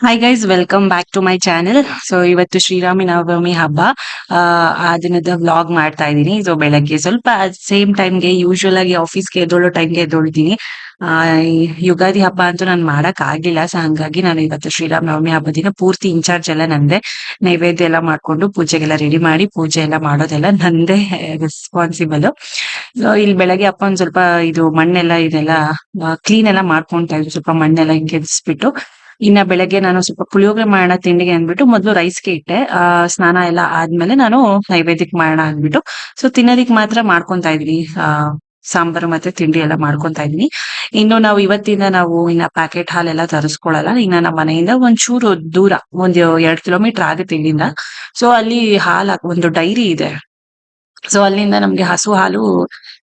Hi guys welcome back to my channel so ಇವತ್ತು ಶ್ರೀರಾಮಿ ನವಮಿ ಹಬ್ಬ. ಆ, ದಿನದ ವ್ಲಾಗ್ ಮಾಡ್ತಾ ಇದ್ದೀನಿ. ಸೊ ಬೆಳಗ್ಗೆ ಸ್ವಲ್ಪ ಸೇಮ್ ಟೈಮ್ಗೆ ಯೂಶುವಲ್ ಆಗಿ ಆಫೀಸ್ಗೆ ಎದ್ದೊಳ್ಳೋ ಟೈಮ್ಗೆ ಆ, ಯುಗಾದಿ ಹಬ್ಬ ಅಂತೂ ನಾನು ಮಾಡಕ್ ಆಗಿಲ್ಲ. ಸೊ ಹಂಗಾಗಿ ನಾನು ಇವತ್ತು ಶ್ರೀರಾಮ ನವಮಿ ಹಬ್ಬ ದಿನ ಪೂರ್ತಿ ಇನ್ಚಾರ್ಜ್ ಎಲ್ಲ ನಂದೇ. ನೈವೇದ್ಯ ಎಲ್ಲ ಮಾಡ್ಕೊಂಡು ಪೂಜೆಗೆಲ್ಲ ರೆಡಿ ಮಾಡಿ ಪೂಜೆ ಎಲ್ಲ ಮಾಡೋದೆಲ್ಲ ನಂದೇ ರೆಸ್ಪಾನ್ಸಿಬಲ್ ಸೊ ಇಲ್ಲಿ ಬೆಳಗ್ಗೆ ಅಪ್ಪ ಒಂದ್ ಸ್ವಲ್ಪ ಇದು ಮಣ್ಣೆಲ್ಲ ಇದೆಲ್ಲ ಕ್ಲೀನ್ ಎಲ್ಲ ಮಾಡ್ಕೊಂತ ಇದ್ರು. ಸ್ವಲ್ಪ ಮಣ್ಣೆಲ್ಲ ಹಿಂಗೆ ಎದ್ಸ್ಬಿಟ್ಟು ಇನ್ನ ಬೆಳಗ್ಗೆ ನಾನು ಸ್ವಲ್ಪ ಪುಳಿಯೋಗರೆ ಮಾಡೋಣ ತಿಂಡಿಗೆ ಅಂದ್ಬಿಟ್ಟು ಮೊದಲು ರೈಸ್ಗೆ ಇಟ್ಟೆ. ಆ, ಸ್ನಾನ ಎಲ್ಲ ಆದ್ಮೇಲೆ ನಾನು ನೈವೇದ್ಯಕ್ಕೆ ಮಾಡೋಣ ಅಂದ್ಬಿಟ್ಟು. ಸೊ ತಿನ್ನೋದಿಕ್ ಮಾತ್ರ ಮಾಡ್ಕೊಂತಾ ಇದ್ವಿ. ಆ, ಸಾಂಬಾರು ಮತ್ತೆ ತಿಂಡಿ ಎಲ್ಲ ಮಾಡ್ಕೊಂತಾ ಇದೀನಿ ಇನ್ನು ನಾವು ಇವತ್ತಿಂದ ನಾವು ಇನ್ನ ಪ್ಯಾಕೆಟ್ ಹಾಲೆಲ್ಲ ತರಿಸ್ಕೊಳಲ್ಲ. ಇನ್ನ ನಮ್ಮ ಮನೆಯಿಂದ ಒಂಚೂರು ದೂರ, ಒಂದ್ ಎರಡ್ ಕಿಲೋಮೀಟರ್ ಆಗುತ್ತೆ ಇಲ್ಲಿಂದ ಸೊ ಅಲ್ಲಿ ಹಾಲ್, ಒಂದು ಡೈರಿ ಇದೆ. ಸೊ ಅಲ್ಲಿಂದ ನಮ್ಗೆ ಹಸು ಹಾಲು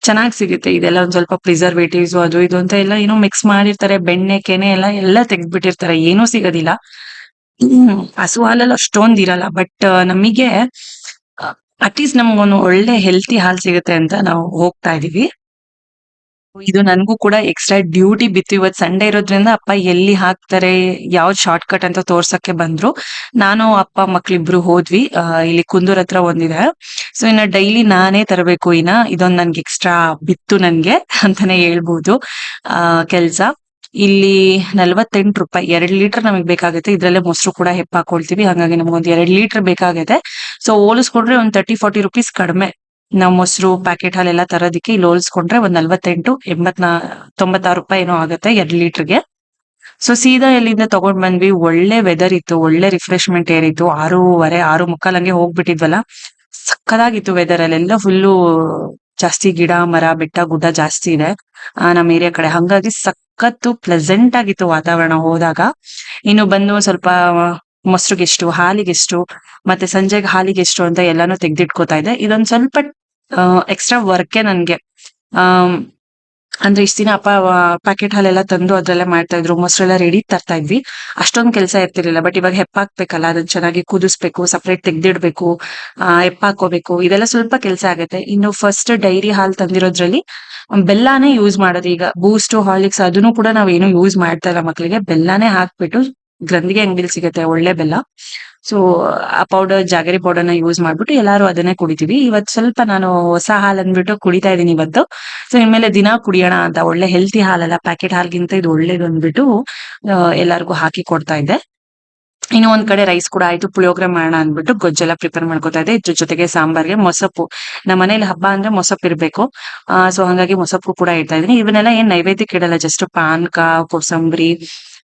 ಚೆನ್ನಾಗಿ ಸಿಗುತ್ತೆ. ಇದೆಲ್ಲ ಒಂದ್ ಸ್ವಲ್ಪ ಪ್ರಿಸರ್ವೇಟಿವ್ಸ್ ಅದು ಇದು ಅಂತ ಎಲ್ಲ ಏನೋ ಮಿಕ್ಸ್ ಮಾಡಿರ್ತಾರೆ. ಬೆಣ್ಣೆ, ಕೆನೆ ಎಲ್ಲ ಎಲ್ಲ ತೆಗ್ದ್ಬಿಟ್ಟಿರ್ತಾರೆ. ಏನೂ ಸಿಗೋದಿಲ್ಲ. ಹಸು ಹಾಲಲ್ಲಿ ಅಷ್ಟೊಂದ್ ಇರಲ್ಲ. ಬಟ್ ನಮಗೆ ಅಟ್ಲೀಸ್ಟ್ ನಮ್ಗೊಂದು ಒಳ್ಳೆ ಹೆಲ್ತಿ ಹಾಲು ಸಿಗುತ್ತೆ ಅಂತ ನಾವು ಹೋಗ್ತಾ ಇದೀವಿ. ಇದು ನನ್ಗೂ ಕೂಡ ಎಕ್ಸ್ಟ್ರಾ ಡ್ಯೂಟಿ ಬಿತ್ತು. ಇವತ್ ಸಂಡೇ ಇರೋದ್ರಿಂದ ಅಪ್ಪ ಎಲ್ಲಿ ಹಾಕ್ತಾರೆ, ಯಾವ್ದ್ ಶಾರ್ಟ್ ಕಟ್ ಅಂತ ತೋರ್ಸಕ್ಕೆ ಬಂದ್ರು. ನಾನು, ಅಪ್ಪ, ಮಕ್ಳಿಬ್ರು ಹೋದ್ವಿ. ಇಲ್ಲಿ ಕುಂದೂರ್ ಹತ್ರ ಒಂದಿದೆ. ಸೊ ಇನ್ನ ಡೈಲಿ ನಾನೇ ತರಬೇಕು ಇನ್ನ. ಇದೊಂದ್ ನನ್ಗೆ ಎಕ್ಸ್ಟ್ರಾ ಬಿತ್ತು ನನ್ಗೆ ಅಂತಾನೆ ಹೇಳ್ಬಹುದು ಆ, ಕೆಲ್ಸ. ಇಲ್ಲಿ ನಲ್ವತ್ತೆಂಟು ರೂಪಾಯಿ, ಎರಡ್ ಲೀಟರ್ ನಮಗ್ ಬೇಕಾಗುತ್ತೆ. ಇದ್ರಲ್ಲೇ ಮೊಸರು ಕೂಡ ಹೆಪ್ಪ ಹಾಕೊಳ್ತೀವಿ ಹಾಗಾಗಿ ನಮಗೊಂದ್ ಎರಡ್ ಲೀಟರ್ ಬೇಕಾಗುತ್ತೆ. ಸೊ ಹೋಲಿಸ್ಕೊಂಡ್ರೆ ಒಂದ್ ತರ್ಟಿ ಫಾರ್ಟಿ ರುಪೀಸ್ ಕಡಿಮೆ. ನಾವು ಮೊಸರು ಪ್ಯಾಕೆಟ್ ಹಾಲೆಲ್ಲ ತರೋದಿಕ್ಕೆ ಇಲ್ಲಿ ಹೋಲಿಸ್ಕೊಂಡ್ರೆ ಒಂದ್ ನಲ್ವತ್ತೆಂಟು, ಎಂಬತ್ನಾ, ತೊಂಬತ್ತಾರು ರೂಪಾಯಿ ಏನೋ ಆಗುತ್ತೆ ಎರಡ್ ಲೀಟರ್ಗೆ. ಸೊ ಸೀದಾ ಎಲ್ಲಿಂದ ತಗೊಂಡ್ ಬಂದ್ವಿ, ಒಳ್ಳೆ ವೆದರ್ ಇತ್ತು, ಒಳ್ಳೆ ರಿಫ್ರೆಶ್ಮೆಂಟ್ ಏರ್ ಇತ್ತು, ಆರೂವರೆ, ಆರು ಮುಕ್ಕಾಲ್ ಹಂಗೆ ಹೋಗ್ಬಿಟ್ಟಿದ್ವಲ್ಲ. ಸಕ್ಕದಾಗಿತ್ತು ವೆದರ್ ಅಲ್ಲೆಲ್ಲ ಫುಲ್ಲು ಜಾಸ್ತಿ ಗಿಡ, ಮರ, ಬೆಟ್ಟ, ಗುಡ್ಡ ಜಾಸ್ತಿ ಇದೆ. ಆ, ನಮ್ ಏರಿಯಾ ಕಡೆ. ಹಂಗಾಗಿ ಸಖತ್ತು ಪ್ಲೆಸೆಂಟ್ ಆಗಿತ್ತು ವಾತಾವರಣ ಹೋದಾಗ. ಇನ್ನು ಬಂದು ಸ್ವಲ್ಪ ಮೊಸರುಗೆಷ್ಟು, ಹಾಲಿಗೆಷ್ಟು, ಮತ್ತೆ ಸಂಜೆಗೆ ಹಾಲಿಗೆಷ್ಟು ಅಂತ ಎಲ್ಲಾನು ತೆಗ್ದಿಟ್ಕೋತಾ ಇದೆ ಇದೊಂದ್ ಸ್ವಲ್ಪ ಎಕ್ಸ್ಟ್ರಾ ವರ್ಕೆ ನನ್ಗೆ. ಅಂದ್ರೆ ಇಷ್ಟ ದಿನ ಅಪ್ಪ ಪ್ಯಾಕೆಟ್ ಹಾಲೆಲ್ಲ ತಂದು ಅದ್ರಲ್ಲೇ ಮಾಡ್ತಾ ಇದ್ರು. ಮೊಸರೆಲ್ಲ ರೆಡಿ ತರ್ತಾ ಇದ್ವಿ. ಅಷ್ಟೊಂದ್ ಕೆಲಸ ಇರ್ತಿರ್ಲಿಲ್ಲ ಬಟ್ ಇವಾಗ ಹೆಪ್ಪಾಕ್ಬೇಕಲ್ಲ ಅದನ್ನ ಚೆನ್ನಾಗಿ ಕುದಿಸ್ಬೇಕು ಸಪ್ರೇಟ್ ತೆಗ್ದಿಡ್ಬೇಕು, ಆ ಹೆಪ್ಪಾಕೋಬೇಕು ಇದೆಲ್ಲ ಸ್ವಲ್ಪ ಕೆಲಸ ಆಗುತ್ತೆ. ಇನ್ನು ಫಸ್ಟ್ ಡೈರಿ ಹಾಲ್ ತಂದಿರೋದ್ರಲ್ಲಿ, ಬೆಲ್ಲಾನೇ ಯೂಸ್ ಮಾಡೋದು. ಈಗ ಬೂಸ್ಟ್ ಹಾಲಿಕ್ಸ್ ಅದನ್ನು ಕೂಡ ನಾವೇನು ಯೂಸ್ ಮಾಡ್ತಾ ಇಲ್ಲ ಮಕ್ಕಳಿಗೆ ಬೆಲ್ಲಾನೇ ಹಾಕ್ಬಿಟ್ಟು ಗ್ರಂಥಿಗೆ ಅಂಗಡಿಲಿ ಸಿಗುತ್ತೆ, ಒಳ್ಳೆ ಬೆಲ್ಲ. ಸೊ ಆ ಪೌಡರ್ ಜಾಗರಿ ಪೌಡರ್ನ ಯೂಸ್ ಮಾಡ್ಬಿಟ್ಟು ಎಲ್ಲಾರು ಅದನ್ನೇ ಕುಡಿತೀವಿ. ಇವತ್ ಸ್ವಲ್ಪ ನಾನು ಹೊಸ ಹಾಲ್ ಅಂದ್ಬಿಟ್ಟು ಕುಡಿತಾ ಇದೀನಿ ಇವತ್ತು. ಸೊ ಇನ್ಮೇಲೆ ದಿನ ಕುಡಿಯೋಣ ಅಂತ ಒಳ್ಳೆ ಹೆಲ್ತಿ ಹಾಲಲ್ಲ ಪ್ಯಾಕೆಟ್ ಹಾಲ್ಗಿಂತ ಇದು ಒಳ್ಳೇದು ಅಂದ್ಬಿಟ್ಟು ಎಲ್ಲಾರ್ಗು ಹಾಕಿ ಕೊಡ್ತಾ ಇದ್ದೆ. ಇನ್ನು ಒಂದ್ ಕಡೆ ರೈಸ್ ಕೂಡ ಆಯ್ತು, ಪುಳಿಯೋಗ್ರೆ ಮಾಡೋಣ ಅಂದ್ಬಿಟ್ಟು ಗೊಜ್ಜೆಲ್ಲ ಪ್ರಿಪೇರ್ ಮಾಡ್ಕೊತಾ ಇದೆ ಇದ್ರ ಜೊತೆಗೆ ಸಾಂಬಾರ್ಗೆ ಮೊಸಪ್ಪು. ನಮ್ಮ ಮನೇಲಿ ಹಬ್ಬ ಅಂದ್ರೆ ಮೊಸಪ್ಪು ಇರ್ಬೇಕು. ಸೊ ಹಂಗಾಗಿ ಮೊಸಪ್ಪು ಕೂಡ ಇಡ್ತಾ ಇದೀನಿ ಇವನ್ನೆಲ್ಲ ಏನ್ ನೈವೇದ್ಯಕ್ಕೆ ಇಡಲ್ಲ ಜಸ್ಟ್ ಪಾನ್ಕ, ಕೋಸಂಬರಿ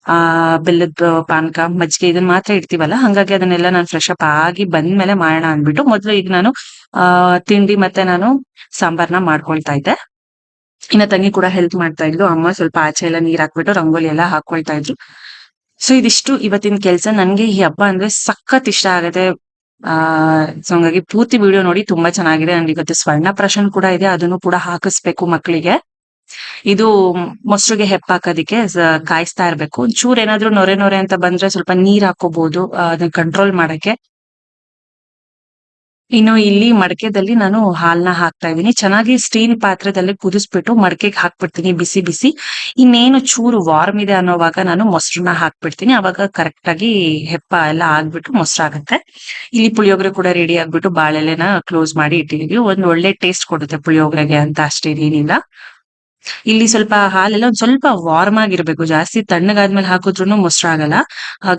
ಆ, ಬೆಲ್ಲದ ಪಾನಕ, ಮಜ್ಜಿಗೆ ಇದನ್ನ ಮಾತ್ರ ಇಡ್ತೀವಲ್ಲ? ಹಂಗಾಗಿ ಅದನ್ನೆಲ್ಲ ನಾನು ಫ್ರೆಶ್ ಅಪ್ ಆಗಿ ಬಂದ್ಮೇಲೆ ಮಾಡೋಣ ಅಂದ್ಬಿಟ್ಟು ಮೊದಲು ಈಗ ನಾನು, ಆ, ತಿಂಡಿ ಮತ್ತೆ ನಾನು ಸಾಂಬಾರ್ನ ಮಾಡ್ಕೊಳ್ತಾ ಇದ್ದೆ. ಇನ್ನ ತಂಗಿ ಕೂಡ ಹೆಲ್ಪ್ ಮಾಡ್ತಾ ಇದ್ಲು. ಅಮ್ಮ ಸ್ವಲ್ಪ ಆಚೆ ಎಲ್ಲ ನೀರ್ ಹಾಕ್ಬಿಟ್ಟು ರಂಗೋಲಿ ಎಲ್ಲ ಹಾಕೊಳ್ತಾ ಇದ್ರು. ಸೊ ಇದಿಷ್ಟು ಇವತ್ತಿನ ಕೆಲಸ. ನನ್ಗೆ ಈ ಹಬ್ಬ ಅಂದ್ರೆ ಸಖತ್ ಇಷ್ಟ ಆಗತ್ತೆ. ಆ ಸೊ ಹಂಗಾಗಿ ಪೂರ್ತಿ ವಿಡಿಯೋ ನೋಡಿ. ತುಂಬಾ ಚೆನ್ನಾಗಿದೆ. ನನ್ಗೆ ಇವತ್ತು ಸ್ವರ್ಣ ಪ್ರಶನ್ ಕೂಡ ಇದೆ. ಅದನ್ನು ಕೂಡ ಹಾಕಿಸ್ಬೇಕು ಮಕ್ಕಳಿಗೆ ಇದು ಮೊಸರುಗೆ ಹೆಪ್ಪಾಕೋದಿಕ್ಕೆ ಕಾಯಿಸ್ತಾ ಇರ್ಬೇಕು. ಚೂರ್ ಏನಾದ್ರೂ ನೊರೆ ನೊರೆ ಅಂತ ಬಂದ್ರೆ ಸ್ವಲ್ಪ ನೀರ್ ಹಾಕೋಬಹುದು ಅದನ್ನ ಕಂಟ್ರೋಲ್ ಮಾಡಕ್ಕೆ. ಇನ್ನು ಇಲ್ಲಿ ಮಡಕೆದಲ್ಲಿ ನಾನು ಹಾಲ್ನ ಹಾಕ್ತಾ ಇದ್ದೀನಿ. ಚೆನ್ನಾಗಿ ಸ್ಟೀಲ್ ಪಾತ್ರೆದಲ್ಲಿ ಕುದಿಸ್ಬಿಟ್ಟು ಮಡಕೆಗೆ ಹಾಕ್ಬಿಡ್ತೀನಿ, ಬಿಸಿ ಬಿಸಿ. ಇನ್ನೇನು ಚೂರು ವಾರ್ಮ್ ಇದೆ ಅನ್ನೋವಾಗ ನಾನು ಮೊಸರನ್ನ ಹಾಕ್ಬಿಡ್ತೀನಿ. ಅವಾಗ ಕರೆಕ್ಟ್ ಆಗಿ ಹೆಪ್ಪ ಎಲ್ಲ ಆಗ್ಬಿಟ್ಟು ಮೊಸರಾಗತ್ತೆ ಇಲ್ಲಿ ಪುಳಿಯೋಗರೆ ಕೂಡ ರೆಡಿ ಆಗ್ಬಿಟ್ಟು ಬಾಳೆಲೆನ ಕ್ಲೋಸ್ ಮಾಡಿ ಇಟ್ಟಿದೀವಿ. ಒಂದ್ ಒಳ್ಳೆ ಟೇಸ್ಟ್ ಕೊಡುತ್ತೆ ಪುಳಿಯೋಗರೆಗೆ ಅಂತ ಅಷ್ಟೇ ಏನಿಲ್ಲ ಇಲ್ಲಿ ಸ್ವಲ್ಪ ಹಾಲೆಲ್ಲ ಒಂದ್ ಸ್ವಲ್ಪ ವಾರ್ಮ್ ಆಗಿರ್ಬೇಕು. ಜಾಸ್ತಿ ತಣ್ಣಗಾದ್ಮೇಲೆ ಹಾಕಿದ್ರು ಮೊಸರು ಆಗಲ್ಲ.